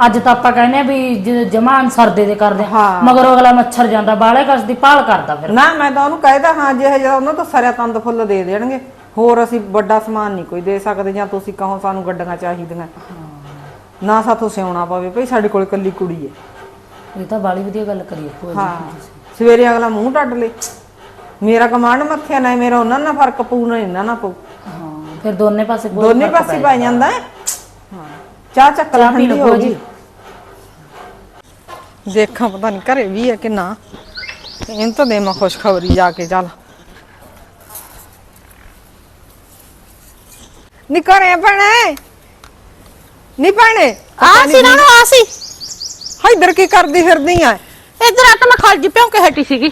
ਅੱਜ ਤਾਂ ਆਪਾਂ ਕਹਿੰਦੇ ਆ ਵੀ ਜਮਾਨ ਸਰਦੇ ਦੇ ਕਰਦੇ ਆ ਹਾਂ। ਮਗਰ ਅਗਲਾ ਮੱਛਰ ਜਾਂਦਾ ਬਾਲੇ ਕਸ ਦੀ ਭਾਲ ਕਰਦਾ ਫਿਰ। ਨਾ ਮੈਂ ਤਾਂ ਉਹਨੂੰ ਕਹਿਦਾ ਹਾਂ ਜੇ ਜਿਹੜਾ ਉਹਨਾਂ ਤੋਂ ਸਰਿਆ ਤੰਦ ਫੁੱਲ ਦੇ ਦੇਣਗੇ ਹੋਰ ਅਸੀਂ ਵੱਡਾ ਸਮਾਨ ਨਹੀਂ ਕੋਈ ਦੇ ਸਕਦੇ ਜਾਂ ਤੁਸੀਂ ਕਹੋ ਸਾਨੂੰ ਗੱਡੀਆਂ ਚਾਹੀਦੀਆਂ। ਨਾ ਸਾਥੋਂ ਸਿਉਣਾ ਪਵੇ ਭਈ ਸਾਡੇ ਕੋਲ ਇਕੱਲੀ ਕੁੜੀ ਹੈ ਇਹ ਤਾਂ ਬਾਲੀ ਵਧੀਆ ਗੱਲ ਕਰੀ ਭੂਆ ਜੀ ਹਾਂ ਸਵੇਰੇ ਅਗਲਾ ਮੂੰਹ ਟੱਡ ਲੇ। ਮੇਰਾ ਕਮਾਂਡ ਮੱਥਿਆ ਨਾ ਮੇਰਾ ਉਹਨਾਂ ਨਾਲ ਫ਼ਰਕ ਪਊ ਨਾ ਇਹਨਾਂ ਨਾਲ ਪਊ। ਹਾਂ ਫਿਰ ਦੋਨੇ ਪਾਸੇ ਬਹੁਤ ਦੋਨੇ ਫ਼ਰਕ ਪਾਸੇ ਪੈ ਪੈ ਜਾਂਦਾ। ਹੈ ਹਾਂ ਚਾਹ ਚੱਕ ਲੈ ਚਾਹ ਪੀ ਲਓ ਠੰਡੀ ਭੂਆ ਹੋ ਜੀ। ਦੇਖਾਂ ਪਤਾ ਨਹੀਂ ਘਰੇ ਵੀ ਹੈ ਕਿ ਨਾ। ਇਹਨ ਤਾਂ ਦੇ ਮੈਂ ਖੁਸ਼ਖਬਰੀ ਜਾ ਕੇ ਚੱਲ। ਨੀ ਘਰੇ ਭੈਣੇ। ਨੀ ਭੈਣੇ ਆ ਸੀ ਨਾ ਆ ਸੀ। ਇੱਧਰ ਕੀ ਕਰਦੀ ਫਿਰਦੀ ਆ ਇੱਧਰ ਆ ਕੇ ਮੈਂ ਖਲਜੀ ਭਿਉਂ ਕੇ ਹਟੀ ਸੀਗੀ।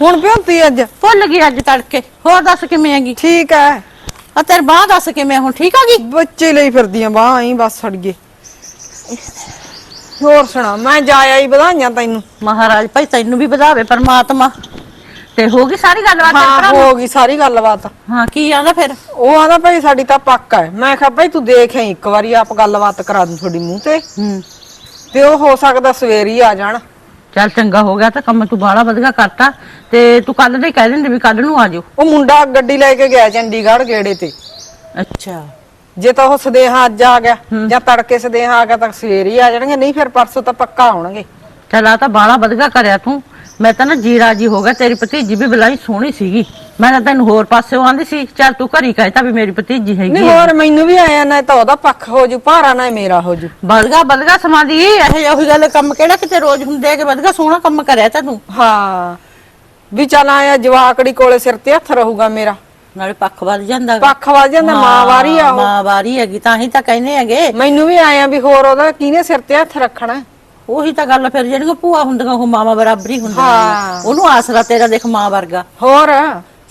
ਹੁਣ ਪਿਉਂਤੀ ਅੱਜ? ਭੁੱਲ ਗਈ ਅੱਜ ਤੜਕੇ। ਹੋਰ ਦੱਸ ਕਿਵੇਂ ਹੈਗੀ? ਠੀਕ ਹੈ ਆ ਤੇਰੀ ਬਾਹ ਦੱਸ ਕਿਵੇਂ ਹੁਣ ਠੀਕ ਆ ਗਈ? ਬੱਚੇ ਲਈ ਫਿਰਦੀ ਆ ਬਾਹ ਆਈ ਬਸ ਛੜ ਗਏ ਹੋਰ ਸੁਣਾ ਮੈਂ ਜਾ ਆਈ ਵਧਾਈਆਂ ਤੈਨੂੰ। ਮਹਾਰਾਜ ਭਾਈ ਤੈਨੂੰ ਵੀ ਵਧਾਵੇ ਪਰਮਾਤਮਾ। ਤੇ ਹੋ ਗਈ ਸਾਰੀ ਗੱਲਬਾਤ ਤੇਰੇ ਹਾਂ ਭਰਾ? ਹੋ ਗਈ ਸਾਰੀ ਗੱਲਬਾਤ। ਹਾਂ ਕੀ ਆਂਦਾ ਫਿਰ? ਉਹ ਆਂਦਾ ਭਾਈ ਸਾਡੀ ਤਾਂ ਪੱਕ ਹੈ ਮੈਂ ਕਿਹਾ ਭਾਈ ਤੂੰ ਦੇਖ ਆਈ ਇੱਕ ਵਾਰੀ ਆਪ ਗੱਲਬਾਤ ਕਰਾ ਦੂੰ ਤੁਹਾਡੀ ਮੂੰਹ ਤੇ। ਹੂੰ। ਤੇ ਉਹ ਹੋ ਸਕਦਾ ਸਵੇਰੇ ਹੀ ਆ ਜਾਣ। ਚੱਲ ਚੰਗਾ ਹੋ ਗਿਆ ਤਾਂ ਕੰਮ ਤੂੰ ਬਾਹਲਾ ਵਧੀਆ ਕਰਤਾ। ਤੇ ਤੂੰ ਕੱਲ ਦੇ ਕਹਿ ਦਿੰਦੇ ਵੀ ਕੱਲ ਨੂੰ ਆ ਜਾਓ। ਉਹ ਮੁੰਡਾ ਗੱਡੀ ਲੈ ਕੇ ਗਿਆ ਚੰਡੀਗੜ੍ਹ ਗੇੜੇ ਤੇ। ਅੱਛਾ। ਜੇ ਤਾਂ ਉਹ ਸਦੇਹਾ ਅੱਜ ਆ ਗਿਆ ਜਾਂ ਤੜਕੇ ਸਦੇਹਾ ਆ ਗਿਆ ਤਾਂ ਸਵੇਰੇ ਹੀ ਆ ਜਾਣਗੇ ਨਹੀਂ ਫਿਰ ਪਰਸੋਂ ਤਾਂ ਪੱਕਾ ਆਉਣਗੇ। ਚੱਲ ਆ ਤਾਂ ਬਾਹਲਾ ਵਧੀਆ ਕਰਿਆ ਤੂੰ। ਮੈਂ ਤਾਂ ਨਾ ਜੀ ਰਾਜੀ ਹੋ ਗਿਆ ਤੇਰੀ ਭਤੀਜੀ ਵੀ ਬਲਾਈ ਸੋਹਣੀ ਸੀਗੀ। ਮੈਂ ਤਾਂ ਤੈਨੂੰ ਹੋਰ ਪਾਸਿਓਂ ਆਂਦੀ ਸੀ ਚੱਲ ਤੂੰ ਘਰੀ ਕਹਿਤਾ ਵੀ ਮੇਰੀ ਭਤੀਜੀ ਹੈਗੀ ਨਹੀਂ ਹੋਰ ਮੈਨੂੰ ਵੀ ਆਇਆ ਨਾ ਤਾਂ ਉਹਦਾ ਪੱਖ ਹੋ ਜੂ ਭਾਰਾ ਨਾ ਮੇਰਾ ਹੋ ਜੂ। ਬਲਗਾ ਬਲਗਾ ਸਮਾਦੀ ਇਹ ਜਿਹੀ ਗੱਲ ਕੰਮ ਕਿਹੜਾ ਕਿਤੇ ਰੋਜ਼ ਹੁੰਦੇ ਆ ਕਿ ਬਲਗਾ ਸੋਹਣਾ ਕੰਮ ਕਰਿਆ ਤੈਨੂੰ ਹਾਂ ਵੀ ਚੱਲ ਆਇਆ ਜਵਾਕੜੀ ਕੋਲੇ ਸਿਰ ਤੇ ਹੱਥ ਰਹੂਗਾ ਮੇਰਾ। ਨਾਲੇ ਪੱਖ ਵੱਧ ਜਾਂਦਾ ਗਾ। ਪੱਖ ਵੱਜ ਜਾਂਦਾ ਮਾਂ ਵਾਰੀ ਆ ਉਹ। ਮਾਂ ਵਾਰੀ ਹੈਗੀ ਤਾਂ ਹੀ ਤਾਂ ਕਹਿੰਦੇ ਹੈਗੇ। ਮੈਨੂੰ ਵੀ ਆਇਆ ਵੀ ਹੋਰ ਉਹਦਾ ਕਿਹਨੇ ਸਿਰ ਤੇ ਹੱਥ ਰੱਖਣਾ? ਹੈ? ਉਹੀ ਤਾਂ ਗੱਲ ਫਿਰ ਜਿਹੜੀਆਂ ਭੂਆ ਹੁੰਦੀਆਂ ਉਹ ਮਾਮਾ ਬਰਾਬਰ ਹੁੰਦੀਆਂ ਹਾਂ। ਨੇ। ਉਹਨੂੰ ਆਸਰਾ ਤੇਰਾ ਦੇਖ ਮਾਂ ਵਰਗਾ। ਹੋਰ?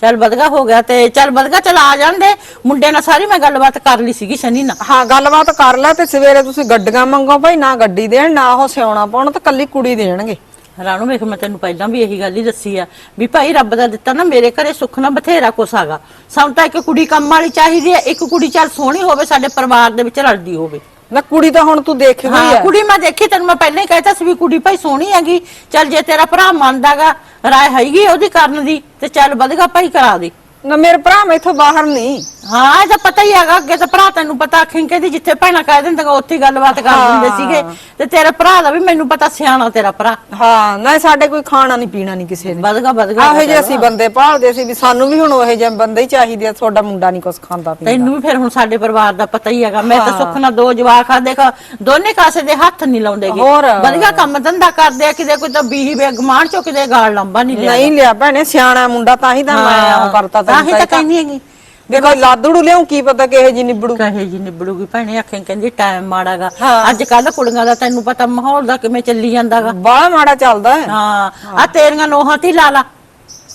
ਚੱਲ ਬਦਗਾ ਹੋ ਗਿਆ ਤੇ ਚੱਲ ਬਦਗਾ ਚਲ ਆ ਜਾਂਦੇ। ਮੁੰਡੇ ਨਾਲ ਸਾਰੀ ਮੈਂ ਗੱਲਬਾਤ ਕਰ ਲਈ ਸੀਗੀ ਸ਼ਨੀ ਨਾਲ। ਹਾਂ ਗੱਲਬਾਤ ਕਰ ਲੈ ਤੇ ਸਵੇਰੇ ਤੁਸੀਂ ਗੱਡੀਆਂ ਮੰਗੋ ਭਾਈ ਨਾ ਗੱਡੀ ਦੇਣ ਨਾ ਉਹ ਸਿਉਣਾ ਪਾਉਣ ਤੇ ਕੱਲੀ ਕੁੜੀ ਦੇਣਗੇ। ਰਾਣੂ ਵੇਖ ਮੈਂ ਤੈਨੂੰ ਪਹਿਲਾਂ ਵੀ ਇਹੀ ਗੱਲ ਹੀ ਦੱਸੀ ਆ ਵੀ ਭਾਈ ਰੱਬ ਦਾ ਦਿੱਤਾ ਨਾ ਮੇਰੇ ਘਰੇ ਸੁੱਖ ਨਾ ਬਥੇਰਾ ਕੁਛ ਹੈਗਾ। ਸਾਨੂੰ ਤਾਂ ਇੱਕ ਕੁੜੀ ਕੰਮ ਵਾਲੀ ਚਾਹੀਦੀ ਹੈ ਇੱਕ ਕੁੜੀ ਚੱਲ ਸੋਹਣੀ ਹੋਵੇ ਸਾਡੇ ਪਰਿਵਾਰ ਦੇ ਵਿੱਚ ਰਲਦੀ ਹੋਵੇ। ਨਾ ਕੁੜੀ ਤਾਂ ਹੁਣ ਤੂੰ ਦੇਖ ਗਈ ਹਾਂ ਹੈ। ਕੁੜੀ ਮੈਂ ਦੇਖੀ ਤੈਨੂੰ ਮੈਂ ਪਹਿਲਾਂ ਹੀ ਕਹਿਤਾ ਸੀ ਵੀ ਕੁੜੀ ਭਾਈ ਸੋਹਣੀ ਹੈਗੀ। ਚੱਲ ਜੇ ਤੇਰਾ ਭਰਾ ਮੰਨਦਾਗਾ ਰਾਏ ਹੈਗੀ ਉਹਦੀ ਕਰਨ ਦੀ ਤੇ ਚੱਲ ਵਧਗਾ ਭਾਈ ਕਰਾ ਦੇ। ਨਾ ਮੇਰੇ ਭਰਾ ਮੈਥੋਂ ਬਾਹਰ ਨਹੀਂ। ਹਾਂ ਇਹ ਤਾਂ ਪਤਾ ਹੀ ਹੈਗਾ ਅੱਗੇ ਤਾਂ ਭਰਾ ਤੈਨੂੰ ਪਤਾ ਖਿੰਕੇ ਦੀ ਜਿੱਥੇ ਭੈਣਾਂ ਕਹਿ ਦਿੰਦੀਆਂ ਉੱਥੇ ਹੀ ਗੱਲਬਾਤ ਕਰ ਦਿੰਦੇ ਸੀਗੇ। ਤੇ ਤੇਰੇ ਭਰਾ ਦਾ ਵੀ ਮੈਨੂੰ ਪਤਾ ਸਿਆਣਾ ਤੇਰਾ ਭਰਾ। ਹਾਂ ਨਾ ਸਾਡੇ ਕੋਈ ਖਾਣਾ ਨਹੀਂ ਪੀਣਾ ਨਹੀਂ ਕਿਸੇ ਨੇ। ਵਧਗਾ ਵਧਗਾ ਆਹੋ ਜੇ ਅਸੀਂ ਬੰਦੇ ਭਾਲਦੇ ਸੀ ਵੀ ਸਾਨੂੰ ਵੀ ਹੁਣ ਉਹੋ ਜਿਹੇ ਬੰਦੇ ਹੀ ਚਾਹੀਦੇ ਆ ਤੁਹਾਡਾ ਮੁੰਡਾ ਨਹੀਂ ਕੁਛ ਖਾਂਦਾ ਪੀਂਦਾ। ਤੈਨੂੰ ਵੀ ਫਿਰ ਹੁਣ ਸਾਡੇ ਪਰਿਵਾਰ ਦਾ ਪਤਾ ਹੀ ਹੈਗਾ। ਮੈਂ ਤਾਂ ਸੁੱਖ ਨਾਲ ਦੋ ਜਵਾਕ ਆ ਦੇਖ ਦੋਨੇ ਕਾਸੇ ਦੇ ਹੱਥ ਨਹੀਂ ਲਾਉਂਦੇਗੇ ਹੋਰ। ਵਧੀਆ ਕੰਮ ਧੰਦਾ ਕਰਦੇ ਆ ਕਿਤੇ ਕੋਈ ਤਾਂ ਬੀਹੀ ਵੇ ਗਮਾਨ ਚੋਂ ਕਿਤੇ ਗਾਲ ਲੰਬਾ ਨਹੀਂ ਲਿਆ। ਨਹੀਂ ਲਿਆ ਭੈਣੇ ਸਿਆਣਾ ਮੁੰਡਾ ਤਾਂ ਹੀ ਤਾਂ ਮੈਂ ਉਹ ਕਰਤਾ ਤਾਂ ਹੀ ਤਾਂ ਕਹਿੰਦੀ ਹੈਗੀ। ਵੀ ਕੋਈ ਲਾਦੜੂ ਲਿਆਉਂ ਕੀ ਪਤਾ ਕਿਹੇ ਜੀ ਨਿਬੜੂ। ਕਹੇ ਜੀ ਨਿਬੜੂਗੀ ਭੈਣੇ ਆਖੇ ਕਹਿੰਦੀ ਟਾਈਮ ਮਾੜਾਗਾ। ਅੱਜ ਕੱਲ ਕੁੜੀਆਂ ਦਾ ਤੈਨੂੰ ਪਤਾ ਮਾਹੌਲ ਦਾ ਕਿਵੇਂ ਚੱਲੀ ਜਾਂਦਾਗਾ। ਬਾਹਲਾ ਮਾੜਾ ਚੱਲਦਾ ਹੈ। ਹਾਂ ਆ ਤੇਰੀਆਂ ਨੋਹਾਂ ਤੇ ਲਾ ਲਾ।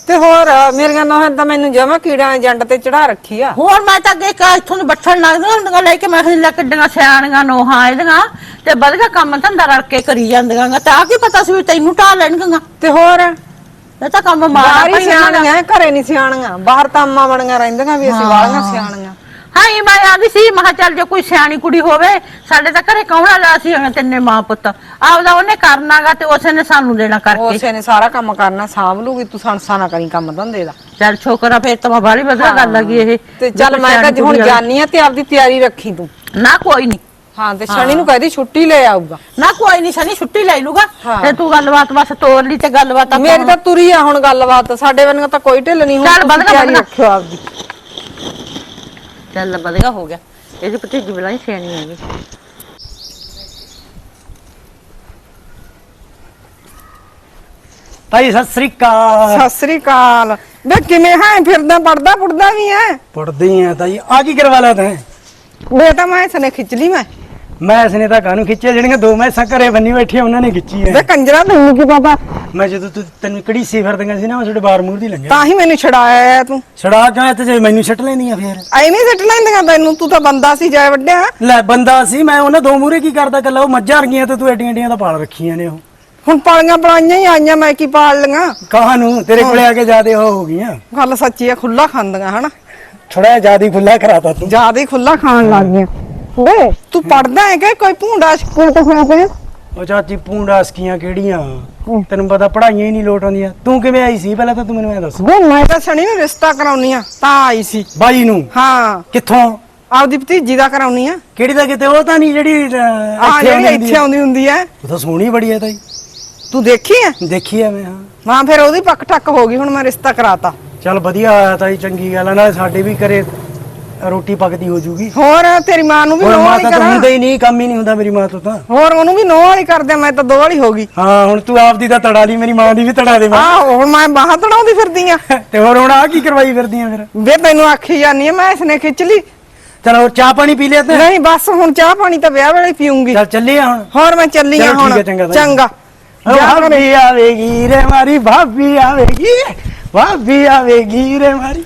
ਤੇ ਹੋਰ ਮੇਰੀਆਂ ਨੋਹਾਂ ਤਾਂ ਮੈਨੂੰ ਜਮਾ ਕੀੜਾਂ ਜੰਡ ਤੇ ਚੜਾ ਰੱਖੀ ਆ। ਹੋਰ ਮੈਂ ਤਾਂ ਅੱਗੇ ਕਾ ਇੱਥੋਂ ਨੂੰ ਬੱਠਣ ਲੱਗਦੀਆਂ ਹੁੰਦੀਆਂ ਲੈ ਕੇ ਮੈਂ ਕਿਹਾ ਲੈ ਕਿੱਡੀਆਂ ਸਿਆਣੀਆਂ ਨੋਹਾਂ ਇਹਦੀਆਂ। ਤੇ ਵਧੀਆ ਕੰਮ ਧੰਦਾ ਰਲ ਕੇ ਕਰੀ ਜਾਂਦੀਆਂ ਗਾ। ਤਾਂ ਕੀ ਪਤਾ ਸੀ ਤੈਨੂੰ ਢਾ ਲੈਣਗੀਆਂ। ਤੇ ਹੋਰ? ਇਹ ਤਾਂ ਕੰਮ ਮਾਰਾ ਬਾਹਰ ਹੀ। ਸਿਆਣੀਆਂ ਘਰੇ ਨਹੀਂ ਸਿਆਣੀਆਂ। ਬਾਹਰ ਤਾਂ ਅੰਮਾਂ ਬਣੀਆਂ ਰਹਿੰਦੀਆਂ ਵੀ ਅਸੀਂ ਵਾਲੀਆਂ ਸਿਆਣੀਆਂ। ਹਾਂ ਇਹ ਮੈਂ ਆਂਦੀ ਸੀ ਮੈਂ ਕਿਹਾ ਚੱਲ ਜੇ ਕੋਈ ਸਿਆਣੀ ਕੁੜੀ ਹੋਵੇ ਸਾਡੇ ਤਾਂ ਘਰੇ ਕੌਣ ਆਲਾ ਸੀ ਹੁਣ ਤਿੰਨੇ ਮਾਂ ਪੁੱਤ। ਆਪਦਾ ਉਹਨੇ ਕਰਨਾਗਾ ਤੇ ਉਸੇ ਨੇ ਸਾਨੂੰ ਦੇਣਾ ਕਰਕੇ। ਉਸੇ ਨੇ ਸਾਰਾ ਕੰਮ ਕਰਨਾ ਸਾਂਭ ਲੂਗੀ ਤੂੰ ਸੰਸਾ ਨਾ ਕਰੀ ਕੰਮ ਧੰਦੇ ਦਾ। ਚੱਲ ਛੋਕਰਾ ਫੇਰ ਤਾਂ ਬਾਲੀ ਵਧੀਆ ਗੱਲ ਲੱਗੀ ਇਹ। ਤੇ ਚੱਲ ਮੈਂ ਤਾਂ ਹੁਣ ਜਾਨੀ ਆ ਤੇ ਆਪਦੀ ਤਿਆਰੀ ਰੱਖੀ ਤੂੰ। ਨਾ ਕੋਈ ਨਹੀਂ ਹਾਂ ਤੇ ਸ਼ਨੀ ਨੂੰ ਕਹਦੀ ਛੁੱਟੀ ਲੈ ਆਊਗਾ। ਨਾ ਕੋਈ ਨਹੀਂ ਸ਼ਨੀ ਛੁੱਟੀ ਲੈ ਲੂਗਾ। ਹਾਂ। ਤੇ ਤੂੰ ਗੱਲਬਾਤ ਬਸ ਤੋਰ ਲਈ ਤੇ ਗੱਲਬਾਤ ਆਪਾਂ ਮੇਰੀ ਤਾਂ ਤੁਰੀ ਆ ਹੁਣ ਗੱਲਬਾਤ ਸਾਡੇ ਵੱਲੋਂ ਤਾਂ ਕੋਈ ਢਿੱਲ ਨਹੀਂ ਹੁਣ ਚੱਲ ਤਿਆਰੀ ਵਧਗਾ। ਰੱਖਿਓ ਆਪਦੀ। ਚੱਲ ਵਧੀਆ ਹੋ ਗਿਆ। ਇਹਦੀ ਭਤੀਜੀ ਬਲਾਈ ਸਿਆਣੀ ਹੈਗੀ। ਭਾਈ ਸਤਿ ਸ੍ਰੀ ਅਕਾਲ। ਸਤਿ ਸ੍ਰੀ ਅਕਾਲ। ਵੇ ਕਿਵੇਂ ਹੈ? ਫਿਰਦਾ ਪੜਦਾ ਪੁੜਦਾ ਵੀ ਹੈ? ਪੜਦੀ ਆ ਤਾਈ। ਆ ਕੀ ਕਰਵਾ ਲਿਆ ਤੈਂ? ਬੇਟਾ ਮੈਂ ਇਸਨੇ ਖਿੱਚ ਲਈ ਮੈਂ। ਮੈਂ ਇਸਨੇ ਤਾਂ ਕਾਨੂੰ ਖਿੱਚਿਆ? ਜਿਹੜੀਆਂ ਦੋ ਮੈਸਾਂ ਘਰੇ ਬੰਨੀ ਬੈਠੀਆਂ ਉਹਨਾਂ ਨੇ ਖਿੱਚੀ ਐ। ਵੇ ਕੰਜਰਾ ਤੈਨੂੰ ਕੀ ਪਤਾ? ਮੈਂ ਜਦੋਂ ਤੂੰ ਤੈਨੂੰ ਕਿਹੜੀ ਸੀ ਫਿਰਦੀਆਂ ਸੀ ਨਾ ਮੈਂ ਤੁਹਾਡੇ ਬਾਰ ਮੂਰ ਦੀ ਲੰਘਿਆ। ਤਾਂ ਹੀ ਮੈਨੂੰ ਛਡਾਇਆ ਤੂੰ। ਛੜਾ ਕਿਉਂ ਤੇ ਜੇ ਮੈਨੂੰ ਛੱਟ ਲੈਂਦੀਆਂ ਫੇਰ? ਐ ਨਹੀਂ ਸਿੱਟ ਲੈਂਦੀਆਂ ਤੈਨੂੰ ਤੂੰ ਤਾਂ ਬੰਦਾ ਸੀ ਜਾਇ ਵੱਡਿਆ। ਲੈ ਬੰਦਾ ਸੀ ਮੈਂ ਉਹਨਾਂ ਦੋ ਮੂਰੇ ਕੀ ਕਰਦਾ ਕੱਲਾ ਉਹ ਮੱਝਾਂ ਰਗੀਆਂ ਤੇ ਤੂੰ ਐਡੀਆਂ ਐਡੀਆਂ ਦਾ ਪਾਲ ਰੱਖੀਆਂ ਨੇ ਉਹ। ਹੁਣ ਪਾਲੀਆਂ ਪਲਾਈਆਂ ਹੀ ਆਈਆਂ ਮੈਂ ਕੀ ਪਾਲ ਲੀਆਂ? ਕਾਹ ਨੂੰ ਤੇਰੇ ਕੋਲੇ ਆ ਕੇ ਜਿਆਦੇ ਉਹ ਹੋ ਗਈਆਂ। ਗੱਲ ਸੱਚੀ ਆ ਖੁੱਲਾ ਖਾਂਦੀਆਂ ਹਨਾ? ਥੋੜਾ ਜ਼ਿਆਦਾ ਖੁੱਲਾ ਕਰਾਤਾ ਤੂੰ। ਜ਼ਿਆਦਾ ਹੀ ਖੁੱਲਾ ਖਾਣ ਲੱਗ ਗਈਆਂ। ਵੇ ਤੂੰ ਪੜਦਾ ਹੈ ਕਿ ਕੋਈ ਭੂੰਡਾ ਸਕੂਲ ਤੋਂ ਖਾ ਪਿਆ ਉਹ ਚਾਚੀ ਪੂੰਡਾ ਸਕੀਆਂ ਕਿਹੜੀਆਂ? ਤੈਨੂੰ ਪਤਾ ਪੜਾਈਆਂ ਹੀ ਨਹੀਂ ਲੋਟ ਆਉਂਦੀਆਂ। ਤੂੰ ਕਿਵੇਂ ਆਈ ਸੀ? ਪਹਿਲਾਂ ਤਾਂ ਤੂੰ ਮੈਨੂੰ ਇਹ ਦੱਸ। ਵੇ ਮੈਂ ਤਾਂ ਸਣੀ ਨੂੰ ਰਿਸ਼ਤਾ ਕਰਾਉਣੀ ਆ ਤਾਂ ਆਈ ਸੀ। ਬਾਈ ਨੂੰ? ਹਾਂ। ਕਿੱਥੋਂ? ਆਪਦੀ ਭਤੀਜੀ ਦਾ ਕਰਾਉਣੀ ਆ। ਕਿਹੜੀ ਦਾ ਕਿਤੇ? ਉਹ ਤਾਂ ਨਹੀਂ ਜਿਹੜੀ ਅਹ, ਆ ਇੱਥੇ ਜਿਹੜੀ ਆਉਂਦੀ ਇੱਥੇ ਆ। ਆਉਂਦੀ ਹੁੰਦੀ ਆ। ਉਹ ਤਾਂ ਸੋਹਣੀ ਬੜੀ ਹੈ ਤਾਈ। ਤੂੰ ਦੇਖੀ ਆ? ਦੇਖੀ ਐ ਮੈਂ ਹਾਂ। ਮਾਂ ਫਿਰ ਉਹਦੀ ਪੱਕ ਠੱਕ ਹੋ ਗਈ ਹੁਣ ਮੈਂ ਰਿਸ਼ਤਾ ਕਰਾਤਾ। ਚੱਲ ਵਧੀਆ ਆਇਆ ਤਾਈ ਚੰਗੀ ਗੱਲ ਆ ਨਾਲੇ ਸਾਡੇ ਵੀ ਘਰੇ ਰੋਟੀ ਪੱਕਦੀ ਹੋ ਜੂਗੀ। ਹੋਰ ਤੇਰੀ ਮਾਂ ਨੂੰ ਵੀ ਨੋਹ ਵਾਲੀ ਤਾਂ ਕਰਾਂ। ਹੁੰਦਾ ਹੀ ਨਹੀਂ ਕੰਮ ਹੀ ਨਹੀਂ ਹੁੰਦਾ ਮੇਰੀ ਮਾਂ ਤੋਂ ਤਾਂ। ਹੋਰ ਉਹਨੂੰ ਵੀ ਨੋਹ ਵਾਲੀ ਕਰਦੇ ਮੈਂ ਤਾਂ ਦੋ ਵਾਲੀ ਹੋ ਗਈ। ਹਾਂ ਹੁਣ ਤੂੰ ਆਪਦੀ ਤਾਂ ਤੜਾ ਲਈ ਮੇਰੀ ਮਾਂ ਦੀ ਵੀ ਤੜਾ ਦੇ ਮੈਂ ਆਹ ਹੁਣ ਮੈਂ ਬਾਹਾਂ ਤੜਾਉਂਦੀ ਫਿਰਦੀ ਆ ਤੇ ਹੋਰ ਹੁਣ ਆ ਕੀ ਕਰਵਾਈ ਫਿਰਦੀਆਂ ਫਿਰ? ਵੇ ਤੈਨੂੰ ਆਖੀ ਜਾਨੀ ਆ ਮੈਂ ਇਸਨੇ ਖਿੱਚ ਲਈ। ਚਲ ਹੋਰ ਚਾਹ ਪਾਣੀ ਪੀ ਲਿਆ ਤੇ? ਨਹੀਂ ਬਸ ਹੁਣ ਚਾਹ ਪਾਣੀ ਤਾਂ ਵਿਆਹ ਵੇਲੇ ਪੀਉਂਗੀ ਚੱਲ ਚੱਲੇ ਆ ਹੁਣ। ਹੋਰ ਮੈਂ ਚੱਲੀ ਆ ਚਲੋ ਹੁਣ। ਠੀਕ ਚੰਗਾ ਤਾਈ। ਚੰਗਾ। ਭਾਬੀ ਆਵੇਗੀ ਰੇ ਮਾਰੀ ਭਾਬੀ ਆਵੇਗੀ। ਭਾਬੀ ਆਵੇਗੀ ਰੇ ਮਾਰੀ।